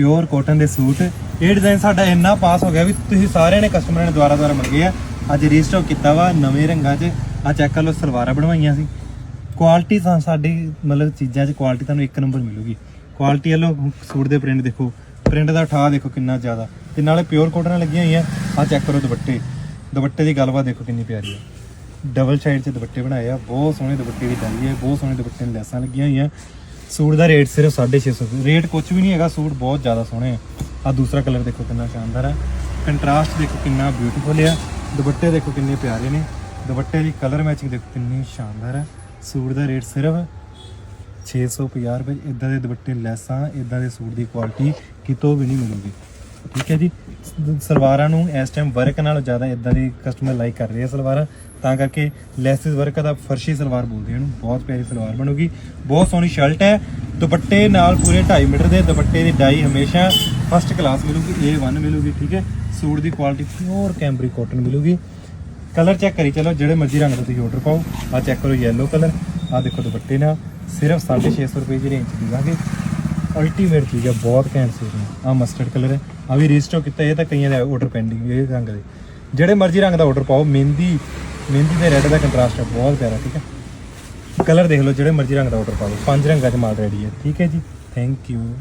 Pure cotton ਦੇ suit. ਇਹ design ਸਾਡਾ ਇੰਨਾ ਪਾਸ ਹੋ ਗਿਆ ਵੀ ਤੁਸੀਂ ਸਾਰਿਆਂ ਨੇ ਕਸਟਮਰਾਂ ਨੇ ਦੁਆਰਾ ਦੁਆਰਾ ਮੰਗੇ ਆ। ਅੱਜ ਰੀਸਟਾਕ ਕੀਤਾ ਵਾ ਨਵੇਂ ਰੰਗਾਂ 'ਚ। ਆ ਚੈੱਕ ਕਰ ਲਓ, ਸਲਵਾਰਾਂ ਬਣਵਾਈਆਂ ਸੀ। ਕੁਆਲਿਟੀ ਤਾਂ ਸਾਡੀ, ਮਤਲਬ ਚੀਜ਼ਾਂ 'ਚ ਕੁਆਲਿਟੀ ਤੁਹਾਨੂੰ ਇੱਕ ਨੰਬਰ ਮਿਲੂਗੀ। ਕੁਆਲਿਟੀ ਵੱਲੋਂ ਸੂਟ ਦੇ ਪ੍ਰਿੰਟ ਦੇਖੋ। ਪ੍ਰਿੰਟ ਦਾ ਠਾ ਦੇਖੋ ਕਿੰਨਾ ਜ਼ਿਆਦਾ। ਤੇ ਨਾਲੇ ਪਿਓਰ ਕਾਟਨ ਲੱਗੀਆਂ ਹੋਈਆਂ। ਆ ਚੈੱਕ ਕਰੋ ਦੁਪੱਟੇ। ਦੁਪੱਟੇ ਦੀ ਗੱਲਬਾਤ ਦੇਖੋ ਕਿੰਨੀ ਪਿਆਰੀ ਹੈ ਡਬਲ ਸਾਈਡ 'ਚ ਦੁਪੱਟੇ ਬਣਾਏ ਆ। ਬਹੁਤ ਸੋਹਣੇ ਦੁਪੱਟੇ ਦੀ ਡਾਈ ਹੈ ਬਹੁਤ ਸੋਹਣੇ ਦੁਪੱਟੇ ਨੂੰ ਲੈਸਾਂ ਲੱਗੀਆਂ ਹੋਈਆਂ। ਸੂਟ ਦਾ ਰੇਟ ਸਿਰਫ 650 ਰੇਟ ਕੁਝ ਵੀ ਨਹੀਂ ਹੈਗਾ, ਸੂਟ ਬਹੁਤ ਜ਼ਿਆਦਾ ਸੋਹਣੇ ਆ। ਆ ਦੂਸਰਾ ਕਲਰ ਦੇਖੋ ਕਿੰਨਾ ਸ਼ਾਨਦਾਰ ਆ। ਕੰਟਰਾਸਟ ਦੇਖੋ ਕਿੰਨਾ ਬਿਊਟੀਫੁਲ ਆ। ਦੁਪੱਟੇ ਦੇਖੋ ਕਿੰਨੇ ਪਿਆਰੇ ਨੇ। ਦੁਪੱਟੇ ਦੀ ਕਲਰ ਮੈਚਿੰਗ ਦੇਖੋ ਕਿੰਨੀ ਸ਼ਾਨਦਾਰ ਆ। ਸੂਟ ਦਾ ਰੇਟ ਸਿਰਫ 650 ਰੁਪਏ। ਇਦਾਂ ਦੇ ਦੁਪੱਟੇ ਲੈਸਾਂ ਇਦਾਂ ਦੇ ਸੂਟ ਦੀ ਕੁਆਲਿਟੀ ਕਿਤੋਂ ਵੀ ਨਹੀਂ ਮਿਲੂਗੀ। ਠੀਕ ਹੈ ਜੀ। ਸਲਵਾਰਾਂ ਨੂੰ ਇਸ ਟਾਈਮ ਵਰਕ ਨਾਲੋਂ ਜ਼ਿਆਦਾ ਇਦਾਂ ਦੀ ਕਸਟਮਰ ਲਾਈਕ ਕਰ ਰਹੇ ਆ ਸਲਵਾਰਾਂ। ਤਾਂ ਕਰਕੇ ਲੈਸਿਸ ਵਰਕ ਦਾ ਫਰਸ਼ੀ ਸਲਵਾਰ ਬੋਲਦੇ ਇਹਨੂੰ। ਬਹੁਤ ਪਿਆਰੀ ਸਲਵਾਰ ਬਣੂਗੀ। ਬਹੁਤ ਸੋਹਣੀ ਸ਼ਰਟ ਹੈ। ਦੁਪੱਟੇ ਨਾਲ ਪੂਰੇ 2.5 ਮੀਟਰ ਦੇ, ਦੁਪੱਟੇ ਦੀ ਡਾਈ ਹਮੇਸ਼ਾ ਫਸਟ ਕਲਾਸ ਮਿਲੂਗੀ A1 ਮਿਲੂਗੀ, ਠੀਕ ਹੈ। ਸੂਟ ਦੀ ਕੁਆਲਿਟੀ ਪਿਓਰ ਕੈਂਬਰੀ ਕਾਟਨ ਮਿਲੂਗੀ। ਕਲਰ ਚੈੱਕ ਕਰੀ ਚਲੋ, ਜਿਹੜੇ ਮਰਜ਼ੀ ਰੰਗ ਦਾ ਤੁਸੀਂ ਆਰਡਰ ਪਾਓ। ਆ ਚੈੱਕ ਕਰੋ ਯੈਲੋ ਕਲਰ ਆ ਦੇਖੋ ਦੁਪੱਟੇ ਨਾਲ। ਸਿਰਫ 650 ਰੁਪਏ ਦੀ ਰੇਂਜ ਦੀ ਦਾਂਗੇ ਅਲਟੀਮੇਟ ਚੀਜ਼ ਆ, ਬਹੁਤ ਘੈਂਟ ਸੂਟ ਨੇ। ਆ ਮਸਟਰਡ ਕਲਰ ਹੈ। ਆ ਵੀ ਰੀਸਟਾਕ ਕੀਤਾ, ਇਹ ਤਾਂ ਕਈਆਂ ਦੇ ਆਰਡਰ ਪੈਂਡਿੰਗ ਇਹ ਰੰਗ ਦੇ। ਜਿਹੜੇ ਮਰਜ਼ੀ ਰੰਗ ਦਾ ਆਰਡਰ ਪਾਓ, ਮਹਿੰਦੀ ਮਹਿੰਦੀ ਤੇ ਰੈੱਡ ਦਾ ਕੰਟਰਾਸਟ ਹੈ, ਬਹੁਤ ਪਿਆਰਾ, ਠੀਕ ਹੈ? ਕਲਰ ਦੇਖ ਲਓ, ਜਿਹੜੇ ਮਰਜ਼ੀ ਰੰਗ ਦਾ ਆਰਡਰ ਪਾ ਲਓ। ਪੰਜ ਰੰਗਾਂ 'ਚ ਮਾਲ ਰੈਡੀ ਹੈ, ਠੀਕ ਹੈ ਜੀ? ਥੈਂਕ ਯੂ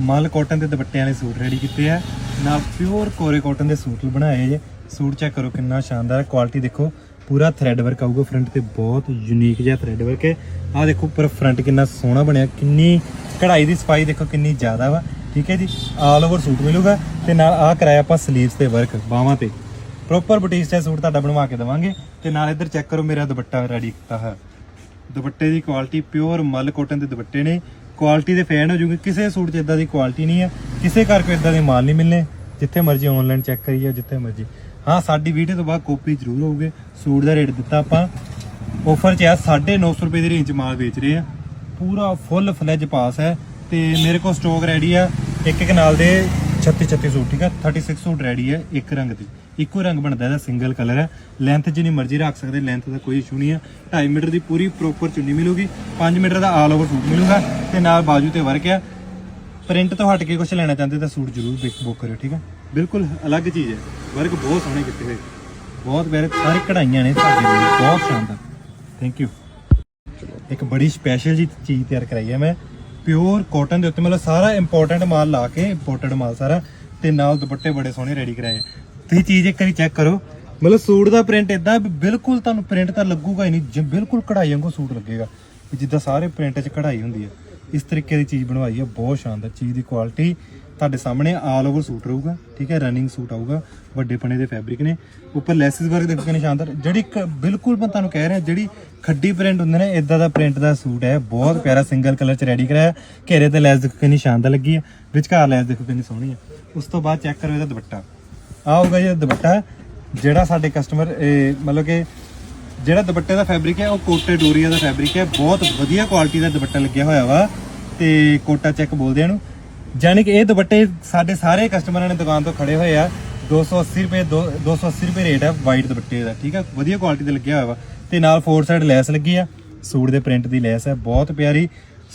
ਮਾਲ ਕਾਟਨ ਦੇ ਦੁਪੱਟਿਆਂ ਵਾਲੇ ਸੂਟ ਰੈਡੀ ਕੀਤੇ ਆ। ਨਾਲ ਪਿਓਰ ਕੋਰੇ ਕਾਟਨ ਦੇ ਸੂਟ ਬਣਾਏ ਜੇ। ਸੂਟ ਚੈੱਕ ਕਰੋ, ਕਿੰਨਾ ਸ਼ਾਨਦਾਰ ਕੁਆਲਿਟੀ ਦੇਖੋ। ਪੂਰਾ ਥ੍ਰੈਡ ਵਰਕ ਆਊਗਾ ਫਰੰਟ ਤੇ ਬਹੁਤ ਯੂਨੀਕ ਜਿਹਾ ਥ੍ਰੈਡ ਵਰਕ ਹੈ। ਆਹ ਦੇਖੋ, ਉੱਪਰ ਫਰੰਟ ਕਿੰਨਾ ਸੋਹਣਾ ਬਣਿਆ, ਕਿੰਨੀ ਕਢਾਈ ਦੀ ਸਫ਼ਾਈ ਦੇਖੋ, ਕਿੰਨੀ ਜ਼ਿਆਦਾ ਵਾ। ਠੀਕ ਹੈ ਜੀ ਆਲ ਓਵਰ ਸੂਟ ਮਿਲੂਗਾ, ਤੇ ਨਾਲ ਆਹ ਕਰਾਇਆ ਆਪਾਂ 슬ੀਵਸ ਤੇ ਵਰਕ ਬਾਹਾਂ ਤੇ। ਪ੍ਰੋਪਰ ਬੁਟੀਕ ਸਟਾਈਲ ਸੂਟ ਤੁਹਾਡਾ ਬਣਵਾ ਕੇ ਦਵਾਂਗੇ, ਤੇ ਨਾਲ ਇੱਧਰ ਚੈੱਕ ਕਰੋ, ਮੇਰਾ ਦੁਪੱਟਾ ਰੈਡੀ ਕੀਤਾ ਹੈ ਦੁਪੱਟੇ ਦੀ ਕੁਆਲਿਟੀ ਪਿਓਰ ਮਲ ਕੋਟਨ ਦੇ ਦੁਪੱਟੇ ਨੇ। ਕੁਆਲਿਟੀ ਦੇ ਫੈਨ ਹੋ ਜੂਗੇ, ਕਿਸੇ ਸੂਟ 'ਚ ਇਦਾਂ ਦੀ ਕੁਆਲਿਟੀ ਨਹੀਂ ਹੈ। ਕਿਸੇ ਘਰ ਕੋਈ ਇਦਾਂ ਦੇ ਮਾਲ ਨਹੀਂ ਮਿਲਨੇ ਜਿੱਥੇ ਮਰਜ਼ੀ ਆਨਲਾਈਨ ਚੈੱਕ ਕਰੀਏ, ਜਿੱਥੇ ਮਰਜ਼ੀ। ਹਾਂ, ਸਾਡੀ ਵੀਡੀਓ ਤੋਂ ਬਾਅਦ ਕਾਪੀ ਜ਼ਰੂਰ ਹੋਊਗੇ। ਸੂਟ ਦਾ ਰੇਟ ਦਿੱਤਾ ਆਪਾਂ। ਆਫਰ 'ਚ ਆ 950 ਰੁਪਏ ਦੀ ਰੇਂਜ 'ਚ ਮਾਲ ਵੇਚ ਰਹੇ ਆ। ਪੂਰਾ ਫੁੱਲ ਫਲੈਜ ਪਾਸ ਹੈ। ਤੇ ਮੇਰੇ ਕੋਲ ਸਟਾਕ ਰੈਡੀ ਆ। ਇੱਕ ਇੱਕ ਨਾਲ ਦੇ 36 36 ਸੂਟ, ਠੀਕ ਆ? 36 ਸੂਟ ਰੈਡੀ ਹੈ ਇੱਕ ਰੰਗ ਦੀ। ਇੱਕੋ ਰੰਗ ਬਣਦਾ ਇਹਦਾ ਸਿੰਗਲ ਕਲਰ ਹੈ ਲੈਂਥ ਜਿੰਨੀ ਮਰਜ਼ੀ ਰੱਖ ਸਕਦੇ ਲੈਂਥ ਦਾ ਕੋਈ ਇਸ਼ੂ ਨਹੀਂ ਹੈ 2.5 ਮੀਟਰ ਦੀ ਪੂਰੀ ਪ੍ਰੋਪਰ ਚੁੰਨੀ ਮਿਲੂਗੀ। 5 ਮੀਟਰ ਦਾ ਆਲ ਓਵਰ ਸੂਟ ਮਿਲੂਗਾ। ਤੇ ਨਾਲ ਬਾਜੂ ਤੇ ਵਰਕ ਆ। ਪ੍ਰਿੰਟ ਤੋਂ ਹਟ ਕੇ ਕੁਝ ਲੈਣਾ ਚਾਹੁੰਦੇ ਤਾਂ ਸੂਟ ਜ਼ਰੂਰ ਬੁੱਕ ਕਰਿਓ, ਠੀਕ ਹੈ ਬਿਲਕੁਲ ਅਲੱਗ ਚੀਜ਼ ਹੈ। ਵਰਕ ਬਹੁਤ ਸੋਹਣੇ ਕੀਤੇ ਹੋਏ। ਬਹੁਤ ਪਿਆਰੇ, ਸਾਰੇ ਕਢਾਈਆਂ ਨੇ ਸਾਡੇ ਲਈ। ਬਹੁਤ ਸ਼ਾਨਦਾਰ। ਥੈਂਕ ਯੂ ਇੱਕ ਬੜੀ ਸਪੈਸ਼ਲ ਜੀ ਚੀਜ਼ ਤਿਆਰ ਕਰਾਈ ਹੈ ਮੈਂ। ਪਿਓਰ ਕਾਟਨ ਦੇ ਉੱਤੇ ਮਤਲਬ ਸਾਰਾ ਇੰਪੋਰਟੈਂਟ ਮਾਲ ਲਾ ਕੇ ਇੰਪੋਰਟਡ ਮਾਲ ਸਾਰਾ ਤੇ ਨਾਲ ਦੁਪੱਟੇ ਬੜੇ ਸੋਹਣੇ ਰੈਡੀ ਕਰਾਏ। ਤੁਸੀਂ ਚੀਜ਼ ਇੱਕ ਵਾਰੀ ਚੈੱਕ ਕਰੋ। ਮਤਲਬ ਸੂਟ ਦਾ ਪ੍ਰਿੰਟ ਇਦਾਂ ਬਿਲਕੁਲ ਤੁਹਾਨੂੰ ਪ੍ਰਿੰਟ ਤਾਂ ਲੱਗੂਗਾ ਹੀ ਨਹੀਂ। ਜਿ- ਬਿਲਕੁਲ ਕਢਾਈ ਵਾਂਗੂ ਸੂਟ ਲੱਗੇਗਾ। ਜਿੱਦਾਂ ਸਾਰੇ ਪ੍ਰਿੰਟ 'ਚ ਕਢਾਈ ਹੁੰਦੀ ਹੈ। ਇਸ ਤਰੀਕੇ ਦੀ ਚੀਜ਼ ਬਣਵਾਈ ਹੈ। ਬਹੁਤ ਸ਼ਾਨਦਾਰ ਚੀਜ਼ ਦੀ ਕੁਆਲਿਟੀ ਤੁਹਾਡੇ ਸਾਹਮਣੇ ਆਲ ਓਵਰ ਸੂਟ ਰਹੂਗਾ, ਠੀਕ ਹੈ? ਰਨਿੰਗ ਸੂਟ ਆਊਗਾ, ਵੱਡੇ ਪਣੇ ਦੇ ਫੈਬਰਿਕ ਨੇ। ਉੱਪਰ ਲੈਸਿਸ ਵਰਕ ਦੇਖੋ ਕਿੰਨੇ ਸ਼ਾਨਦਾਰ। ਜਿਹੜੀ ਕ- ਬਿਲਕੁਲ ਮੈਂ ਤੁਹਾਨੂੰ ਕਹਿ ਰਿਹਾ, ਜਿਹੜੀ ਖੱਡੀ ਪ੍ਰਿੰਟ ਹੁੰਦੇ ਨੇ ਇਦਾਂ ਦਾ ਪ੍ਰਿੰਟ ਦਾ ਸੂਟ ਹੈ। ਬਹੁਤ ਪਿਆਰਾ ਸਿੰਗਲ ਕਲਰ ਚ ਰੈਡੀ ਕਰਾਇਆ। ਘੇਰੇ ਤੇ ਲੈਸ ਦੇਖੋ ਕਿੰਨੀ ਸ਼ਾਨਦਾਰ ਲੱਗੀ ਹੈ। ਵਿਚਕਾਰ ਲੈਸ ਦੇਖੋ ਕਿੰਨੀ ਸੋਹਣੀ ਹੈ। ਉਸ ਤੋਂ ਬਾਅਦ ਚੈੱਕ ਕਰੋ ਇਹਦਾ ਦੁਪੱਟਾ। ਆਊਗਾ ਜੀ ਦੁਪੱਟਾ, ਜਿਹੜਾ ਸਾਡੇ ਕਸਟਮਰ ਮਤਲਬ ਕਿ ਜਿਹੜਾ ਦੁਪੱਟੇ ਦਾ ਫੈਬਰਿਕ ਹੈ, ਉਹ ਕੋਟੇ ਡੋਰੀਆ ਦਾ ਫੈਬਰਿਕ ਹੈ। ਬਹੁਤ ਵਧੀਆ ਕੁਆਲਿਟੀ ਦਾ ਦੁਪੱਟਾ ਲੱਗਿਆ ਹੋਇਆ ਵਾ। ਤੇ ਕੋਟਾ ਚੈੱਕ ਬੋਲਦੇ ਆ ਇਹਨੂੰ। ਯਾਨੀ ਕਿ ਇਹ ਦੁਪੱਟੇ ਸਾਡੇ ਸਾਰੇ ਕਸਟਮਰਾਂ ਨੇ ਦੁਕਾਨ ਤੋਂ ਖੜੇ ਹੋਏ ਆ। 280 ਰੁਪਏ, ਦੋ- 280 ਰੁਪਏ ਰੇਟ ਹੈ ਵਾਈਟ ਦੁਪੱਟੇ ਦਾ, ਠੀਕ ਆ? ਵਧੀਆ ਕੁਆਲਿਟੀ ਦਾ ਲੱਗਿਆ ਹੋਇਆ ਵਾ। ਤੇ ਨਾਲ ਫੋਰ ਸਾਈਡ ਲੈਸ ਲੱਗੀ ਆ। ਸੂਟ ਦੇ ਪ੍ਰਿੰਟ ਦੀ ਲੈਸ ਹੈ ਬਹੁਤ ਪਿਆਰੀ।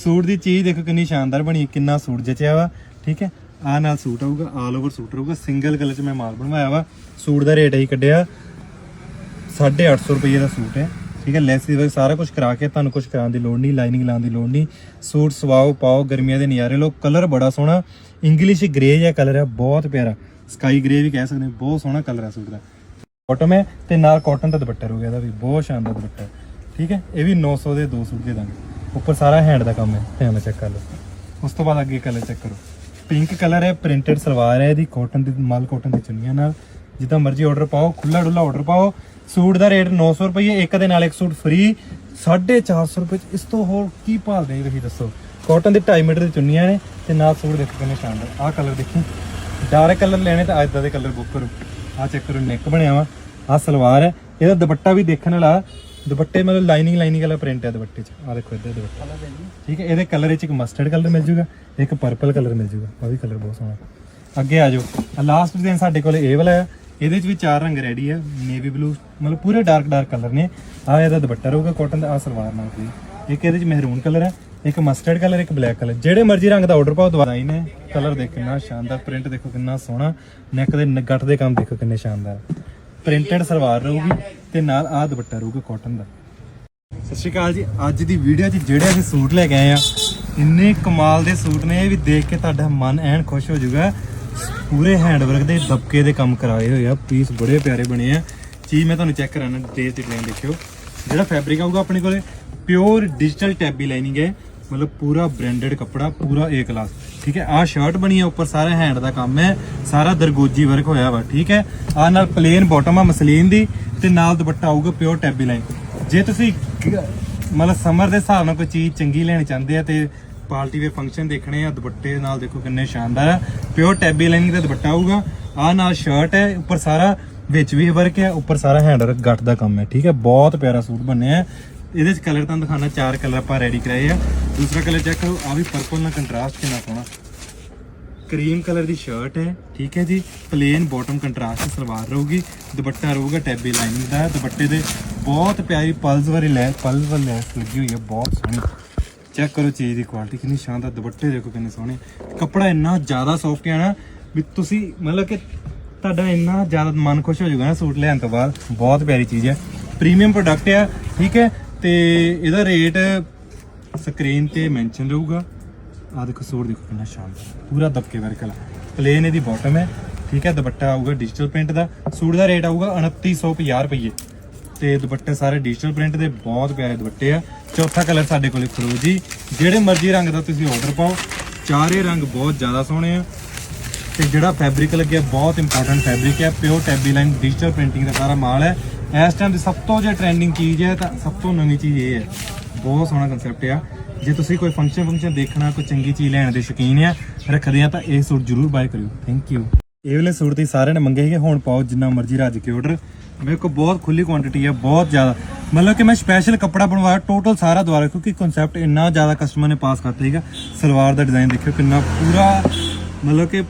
ਸੂਟ ਦੀ ਚੀਜ਼ ਦੇਖੋ ਕਿੰਨੀ ਸ਼ਾਨਦਾਰ ਬਣੀ, ਕਿੰਨਾ ਸੂਟ ਜਚਿਆ ਵਾ, ਠੀਕ ਹੈ ਆ ਨਾਲ ਸੂਟ ਆਊਗਾ ਆਲ ਓਵਰ ਸੂਟ ਰਹੂਗਾ। ਸਿੰਗਲ ਕਲਰ ਚ ਮੈਂ ਮਾਲ ਬਣਵਾਇਆ ਵਾ। ਸੂਟ ਦਾ ਰੇਟ ਹੀ ਕੱਢਿਆ 850 ਰੁਪਏ ਦਾ ਸੂਟ ਹੈ। ਠੀਕ ਹੈ, ਲੈਸ ਵਰਕ ਸਾਰਾ ਕੁਝ ਕਰਾ ਕੇ ਤੁਹਾਨੂੰ ਕੁਝ ਕਰਾਉਣ ਦੀ ਲੋੜ ਨਹੀਂ, ਲਾਈਨਿੰਗ ਲਾਉਣ ਦੀ ਲੋੜ ਨਹੀਂ। ਸੂਟ ਸਵਾਓ, ਪਾਓ, ਗਰਮੀਆਂ ਦੇ ਨਜ਼ਾਰੇ ਲੋ ਕਲਰ ਬੜਾ ਸੋਹਣਾ, ਇੰਗਲਿਸ਼ ਗ੍ਰੇ ਜਿਹਾ ਕਲਰ ਹੈ, ਬਹੁਤ ਪਿਆਰਾ। ਸਕਾਈ ਗ੍ਰੇ ਵੀ ਕਹਿ ਸਕਦੇ ਬਹੁਤ ਸੋਹਣਾ ਕਲਰ ਹੈ ਸੂਟ ਦਾ। ਬਾਟਮ ਹੈ ਤੇ ਨਾਲ ਕਾਟਨ ਦਾ ਦੁਪੱਟਾ ਹੋ ਗਿਆ ਇਹਦਾ ਵੀ, ਬਹੁਤ ਸ਼ਾਨਦਾਰ ਦੁਪੱਟਾ ਹੈ। ਠੀਕ ਹੈ, ਇਹ ਵੀ 900 ਦੇ ਦੋ ਸੂਟ ਦੇ ਦਾਂਗੇ। ਉੱਪਰ ਸਾਰਾ ਹੈਂਡ ਦਾ ਕੰਮ ਹੈ ਧਿਆਨ ਨਾਲ ਚੈੱਕ ਕਰ ਲਓ। ਉਸ ਤੋਂ ਬਾਅਦ ਅੱਗੇ ਕਲਰ ਚੈੱਕ ਕਰੋ। ਪਿੰਕ ਕਲਰ ਹੈ ਪ੍ਰਿੰਟਡ ਸਲਵਾਰ ਹੈ, ਇਹਦੀ ਕਾਟਨ ਦੀ, ਮਾਲ ਕਾਟਨ ਦੀ ਚੁੰਨੀਆਂ ਨਾਲ। ਜਿੱਦਾਂ ਮਰਜ਼ੀ ਆਰਡਰ ਪਾਓ ਖੁੱਲਾ ਡੁੱਲਾ ਆਰਡਰ ਪਾਓ। ਸੂਟ ਦਾ ਰੇਟ 900 ਰੁਪਏ ਇੱਕ ਦੇ ਨਾਲ ਇੱਕ ਸੂਟ ਫ੍ਰੀ 450 ਰੁਪਏ ਚ। ਇਸ ਤੋਂ ਹੋਰ ਕੀ ਭਾਲਦੇ ਜੀ ਤੁਸੀਂ ਦੱਸੋ? ਕਾਟਨ ਦੀ 2.5 ਮੀਟਰ ਦੀ ਚੁੰਨੀਆਂ ਨੇ ਤੇ ਨਾਲ ਸੂਟ ਦੇਖੋ ਕਿੰਨੇ ਸ਼ਾਨਦਾਰ। ਆਹ ਕਲਰ ਦੇਖੀ। ਡਾਰਕ ਕਲਰ ਲੈਣੇ ਤਾਂ ਇਦਾਂ ਦੇ ਕਲਰ ਬੁੱਕ ਕਰੋ ਆਹ ਚੈੱਕ ਕਰੋ ਨੈਕ ਬਣਿਆ ਵਾ। ਆਹ ਸਲਵਾਰ ਹੈ। ਇਹਦਾ ਦੁਪੱਟਾ ਵੀ ਦੇਖਣ ਵਾਲਾ। ਦੁਪੱਟੇ ਮਤਲਬ ਲਾਈਨਿੰਗ ਲਾਈਨਿੰਗ ਵਾਲਾ ਪ੍ਰਿੰਟ ਹੈ ਦੁਪੱਟੇ 'ਚ। ਆਹ ਦੇਖੋ ਇੱਧਰ ਦੁਪੱਟਾ। ਠੀਕ ਹੈ ਇਹਦੇ ਕਲਰ ਵਿੱਚ ਇੱਕ ਮਸਟਰਡ ਕਲਰ ਮਿਲ ਜੂਗਾ ਇੱਕ ਪਰਪਲ ਕਲਰ ਮਿਲ ਜੂਗਾ। ਉਹ ਵੀ ਕਲਰ ਬਹੁਤ ਸੋਹਣਾ। ਅੱਗੇ ਆ ਜਾਓ। ਲਾਸਟ ਡਿਜ਼ਾਈਨ ਸਾਡੇ ਕੋਲ ਇਹ ਵਾਲਾ ਹੈ। ਇਹਦੇ 'ਚ ਵੀ ਚਾਰ ਰੰਗ ਰੈਡੀ ਹੈ ਨੇਵੀ ਬਲੂ ਮਤਲਬ ਪੂਰੇ ਡਾਰਕ ਡਾਰਕ ਕਲਰ ਨੇ। ਆ ਇਹਦਾ ਦੁਪੱਟਾ ਰਹੂਗਾ ਕਾਟਨ ਦਾ ਆ ਸਲਵਾਰ ਨਾਲ ਵੀ। ਇੱਕ ਇਹਦੇ 'ਚ ਮਹਿਰੂਨ ਕਲਰ ਹੈ ਇੱਕ ਮਸਟਰਡ ਕਲਰ ਇੱਕ ਬਲੈਕ ਕਲਰ ਜਿਹੜੇ ਮਰਜ਼ੀ ਰੰਗ ਦਾ ਆਰਡਰ ਪਾਓ ਦਵਾਈ ਨੇ। ਕਲਰ ਦੇਖ ਕਿੰਨਾ ਸ਼ਾਨਦਾਰ ਪ੍ਰਿੰਟ ਦੇਖੋ ਕਿੰਨਾ ਸੋਹਣਾ। ਨੈਕ ਦੇ ਗੱਠ ਦੇ ਕੰਮ ਦੇਖੋ ਕਿੰਨੇ ਸ਼ਾਨਦਾਰ। ਪ੍ਰਿੰਟਡ ਸਲਵਾਰ ਰਹੂਗੀ ਤੇ ਨਾਲ ਆਹ ਦੁਪੱਟਾ ਰਹੂਗਾ ਕਾਟਨ ਦਾ। ਸਤਿ ਸ਼੍ਰੀ ਅਕਾਲ ਜੀ। ਅੱਜ ਦੀ ਵੀਡੀਓ 'ਚ ਜਿਹੜੇ ਅਸੀਂ ਸੂਟ ਲੈ ਕੇ ਆਏ ਆ, ਇੰਨੇ ਕਮਾਲ ਦੇ ਸੂਟ ਨੇ, ਇਹ ਵੀ ਦੇਖ ਕੇ ਤੁਹਾਡਾ ਮਨ ਐਨ ਖੁਸ਼ ਹੋ ਜਾਊਗਾ। ਪੂਰੇ ਹੈਂਡਵਰਕ ਦੇ ਦਬਕੇ ਦੇ ਕੰਮ ਕਰਾਏ ਹੋਏ ਆ ਪੀਸ ਬੜੇ ਪਿਆਰੇ ਬਣੇ ਆ। ਚੀਜ਼ ਮੈਂ ਤੁਹਾਨੂੰ ਚੈੱਕ ਕਰਾਣਾ ਡਿਟੇਲ ਤੇ ਲਾਈਨ ਦੇਖਿਓ। ਜਿਹੜਾ ਫੈਬਰਿਕ ਆਊਗਾ ਆਪਣੇ ਕੋਲੇ ਪਿਓਰ ਡਿਜੀਟਲ ਟੈਬੀ ਲਾਈਨਿੰਗ ਹੈ। ਮਤਲਬ ਪੂਰਾ ਬ੍ਰਾਂਡਡ ਕੱਪੜਾ, ਪੂਰਾ ਏ ਕਲਾਸ ਠੀਕ ਹੈ, ਆਹ ਸ਼ਰਟ ਬਣੀ ਹੈ ਉੱਪਰ ਸਾਰਾ ਹੈਂਡ ਦਾ ਕੰਮ ਹੈ, ਸਾਰਾ ਦਰਗੋਜੀ ਵਰਕ ਹੋਇਆ ਵਾ, ਠੀਕ ਹੈ। ਆਹ ਨਾਲ ਪਲੇਨ ਬਾਟਮ ਆ ਮਸਲੀਨ ਦੀ, ਤੇ ਨਾਲ ਦੁਪੱਟਾ ਆਊਗਾ ਪਿਓਰ ਟੈਬੀ ਲਾਈਨ ਜੇ ਤੁਸੀਂ, ਮਤਲਬ ਸਮਰ ਦੇ ਹਿਸਾਬ ਨਾਲ ਕੋਈ ਚੀਜ਼ ਚੰਗੀ ਲੈਣੀ ਚਾਹੁੰਦੇ ਆ ਤੇ ਪਾਰਟੀ ਦੇ ਫੰਕਸ਼ਨ ਦੇਖਣੇ ਆ, ਦੁਪੱਟੇ ਨਾਲ ਦੇਖੋ ਕਿੰਨੇ ਸ਼ਾਨਦਾਰ ਆ। ਪਿਓਰ ਟੈਬੀ ਲਾਈਨਿੰਗ ਦਾ ਦੁਪੱਟਾ ਆਊਗਾ। ਆਹ ਨਾਲ ਸ਼ਰਟ ਹੈ, ਉੱਪਰ ਸਾਰਾ ਵਿੱਚ ਵੀ ਵਰਕ ਹੈ, ਉੱਪਰ ਸਾਰਾ ਹੈਂਡ ਵਰਕ ਗੱਠ ਦਾ ਕੰਮ ਹੈ, ਠੀਕ ਹੈ? ਬਹੁਤ ਪਿਆਰਾ ਸੂਟ ਬਣਿਆ ਹੈ। ਇਹਦੇ ਚ ਕਲਰ ਤੁਹਾਨੂੰ ਦਿਖਾਣਾ ਚਾਰ ਕਲਰ ਆਪਾਂ ਰੈਡੀ ਕਰਾਏ ਆ। ਦੂਸਰਾ ਕਲਰ ਚੈੱਕ ਕਰੋ ਆ ਵੀ ਪਰਪਲ ਨਾਲ ਕੰਟਰਾਸਟ ਕਿੰਨਾ ਸੋਹਣਾ। ਕਰੀਮ ਕਲਰ ਦੀ ਸ਼ਰਟ ਹੈ, ਠੀਕ ਹੈ ਜੀ? ਪਲੇਨ ਬਾਟਮ ਕੰਟਰਾਸਟ ਸਲਵਾਰ ਰਹੂਗੀ। ਦੁਪੱਟਾ ਰਹੂਗਾ ਟੈਬੀ ਲਾਈਨਿੰਗ ਦਾ। ਦੁਪੱਟੇ ਦੇ ਬਹੁਤ ਪਿਆਰੀ ਪਲਸ ਵਾਲੀ ਲੈ ਪਲਸ ਵਾਲੀ ਲੈਸ ਲੱਗੀ ਹੋਈ ਹੈ, ਬਹੁਤ ਸੋਹਣੀ। ਚੈੱਕ ਕਰੋ ਚੀਜ਼ ਦੀ ਕੁਆਲਿਟੀ ਕਿੰਨੀ ਸ਼ਾਨਦਾਰ, ਦੁਪੱਟੇ ਦੇਖੋ ਕਿੰਨੇ ਸੋਹਣੇ। ਕੱਪੜਾ ਇੰਨਾ ਜ਼ਿਆਦਾ ਸੌਫਟ ਹੈ ਨਾ ਵੀ ਤੁਸੀਂ ਮਤਲਬ ਕਿ ਤੁਹਾਡਾ ਇੰਨਾ ਜ਼ਿਆਦਾ ਮਨ ਖੁਸ਼ ਹੋ ਜਾਊਗਾ ਨਾ ਸੂਟ ਲੈਣ ਤੋਂ ਬਾਅਦ। ਬਹੁਤ ਪਿਆਰੀ ਚੀਜ਼ ਹੈ। ਪ੍ਰੀਮੀਅਮ ਪ੍ਰੋਡਕਟ ਹੈ ਠੀਕ ਹੈ? ਤੇ ਇਹਦਾ ਰੇਟ ਸਕਰੀਨ ਤੇ ਮੈਂਸ਼ਨ ਰਹੂਗਾ। ਆ ਦੇਖੋ ਸੂਟ ਦੇਖੋ ਕਿੰਨਾ ਸ਼ਾਨਦਾਰ, ਪੂਰਾ ਦਬਕੇ ਵਰਕ ਵਾਲਾ। ਪਲੇਨ ਇਹਦੀ ਬਾਟਮ ਹੈ, ਠੀਕ ਹੈ? ਦੁਪੱਟਾ ਆਊਗਾ ਡਿਜੀਟਲ ਪ੍ਰਿੰਟ ਦਾ। ਸੂਟ ਦਾ ਰੇਟ ਆਊਗਾ 2950 ਰੁਪਏ। ਤੇ ਦੁਪੱਟੇ ਸਾਰੇ ਡਿਜੀਟਲ ਪ੍ਰਿੰਟ ਦੇ, ਬਹੁਤ ਪਿਆਰੇ ਦੁਪੱਟੇ ਆ। ਚੌਥਾ ਕਲਰ ਸਾਡੇ ਕੋਲੇ ਫਰੋਜੀ ਜਿਹੜੇ ਮਰਜ਼ੀ ਰੰਗ ਦਾ ਤੁਸੀਂ ਆਰਡਰ ਪਾਓ, ਚਾਰੇ ਰੰਗ ਬਹੁਤ ਜ਼ਿਆਦਾ ਸੋਹਣੇ ਆ। ਤੇ ਜਿਹੜਾ ਫੈਬਰਿਕ ਲੱਗਿਆ, ਬਹੁਤ ਇੰਪੋਰਟੈਂਟ ਫੈਬਰਿਕ ਹੈ ਪਿਓਰ ਟੈਬੀ ਲਾਈਨ ਡਿਜੀਟਲ ਪ੍ਰਿੰਟਿੰਗ ਦਾ ਸਾਰਾ ਮਾਲ ਹੈ ਇਸ ਟਾਈਮ ਦੀ ਸਭ ਤੋਂ ਜੇ ਟ੍ਰੈਂਡਿੰਗ ਚੀਜ਼ ਹੈ, ਤਾਂ ਸਭ ਤੋਂ ਨਵੀਂ ਚੀਜ਼ ਇਹ ਹੈ। ਬਹੁਤ ਸੋਹਣਾ ਕਨਸੈਪਟ ਆ। ਜੇ ਤੁਸੀਂ ਕੋਈ ਫੰਕਸ਼ਨ ਫੰਕਸ਼ਨ ਦੇਖਣਾ, ਕੋਈ ਚੰਗੀ ਚੀਜ਼ ਲੈਣ ਦੇ ਸ਼ੌਕੀਨ ਆ, ਰੱਖਦੇ ਆ, ਤਾਂ ਇਹ ਸੂਟ ਜ਼ਰੂਰ ਬਾਏ ਕਰਿਓ। ਥੈਂਕ ਯੂ ਇਹ ਵਾਲੇ ਸੂਟ ਤੁਸੀਂ ਸਾਰਿਆਂ ਨੇ ਮੰਗੇ ਸੀਗੇ, ਹੁਣ ਪਾਓ, ਜਿੰਨਾ ਮਰਜ਼ੀ ਰੱਜ ਕੇ ਆਰਡਰ ਮੇਰੇ ਕੋਲ ਬਹੁਤ ਖੁੱਲੀ ਕੁਆਂਟੀਟੀ ਹੈ, ਬਹੁਤ ਜ਼ਿਆਦਾ। ਮਤਲਬ ਕਿ ਮੈਂ ਸਪੈਸ਼ਲ ਕੱਪੜਾ ਬਣਵਾਇਆ ਟੋਟਲ ਸਾਰਾ ਦੁਆਰਾ ਕਿਉਂਕਿ ਕਨਸੈਪਟ ਇੰਨਾ ਜ਼ਿਆਦਾ ਕਸਟਮਰ ਨੇ ਪਾਸ ਕਰਤਾ ਸੀਗਾ ਸਲਵਾਰ ਦਾ ਡਿਜ਼ਾਈਨ ਦੇਖਿਓ, ਕਿੰਨਾ ਪੂਰਾ, ਮਤਲਬ ਕਿ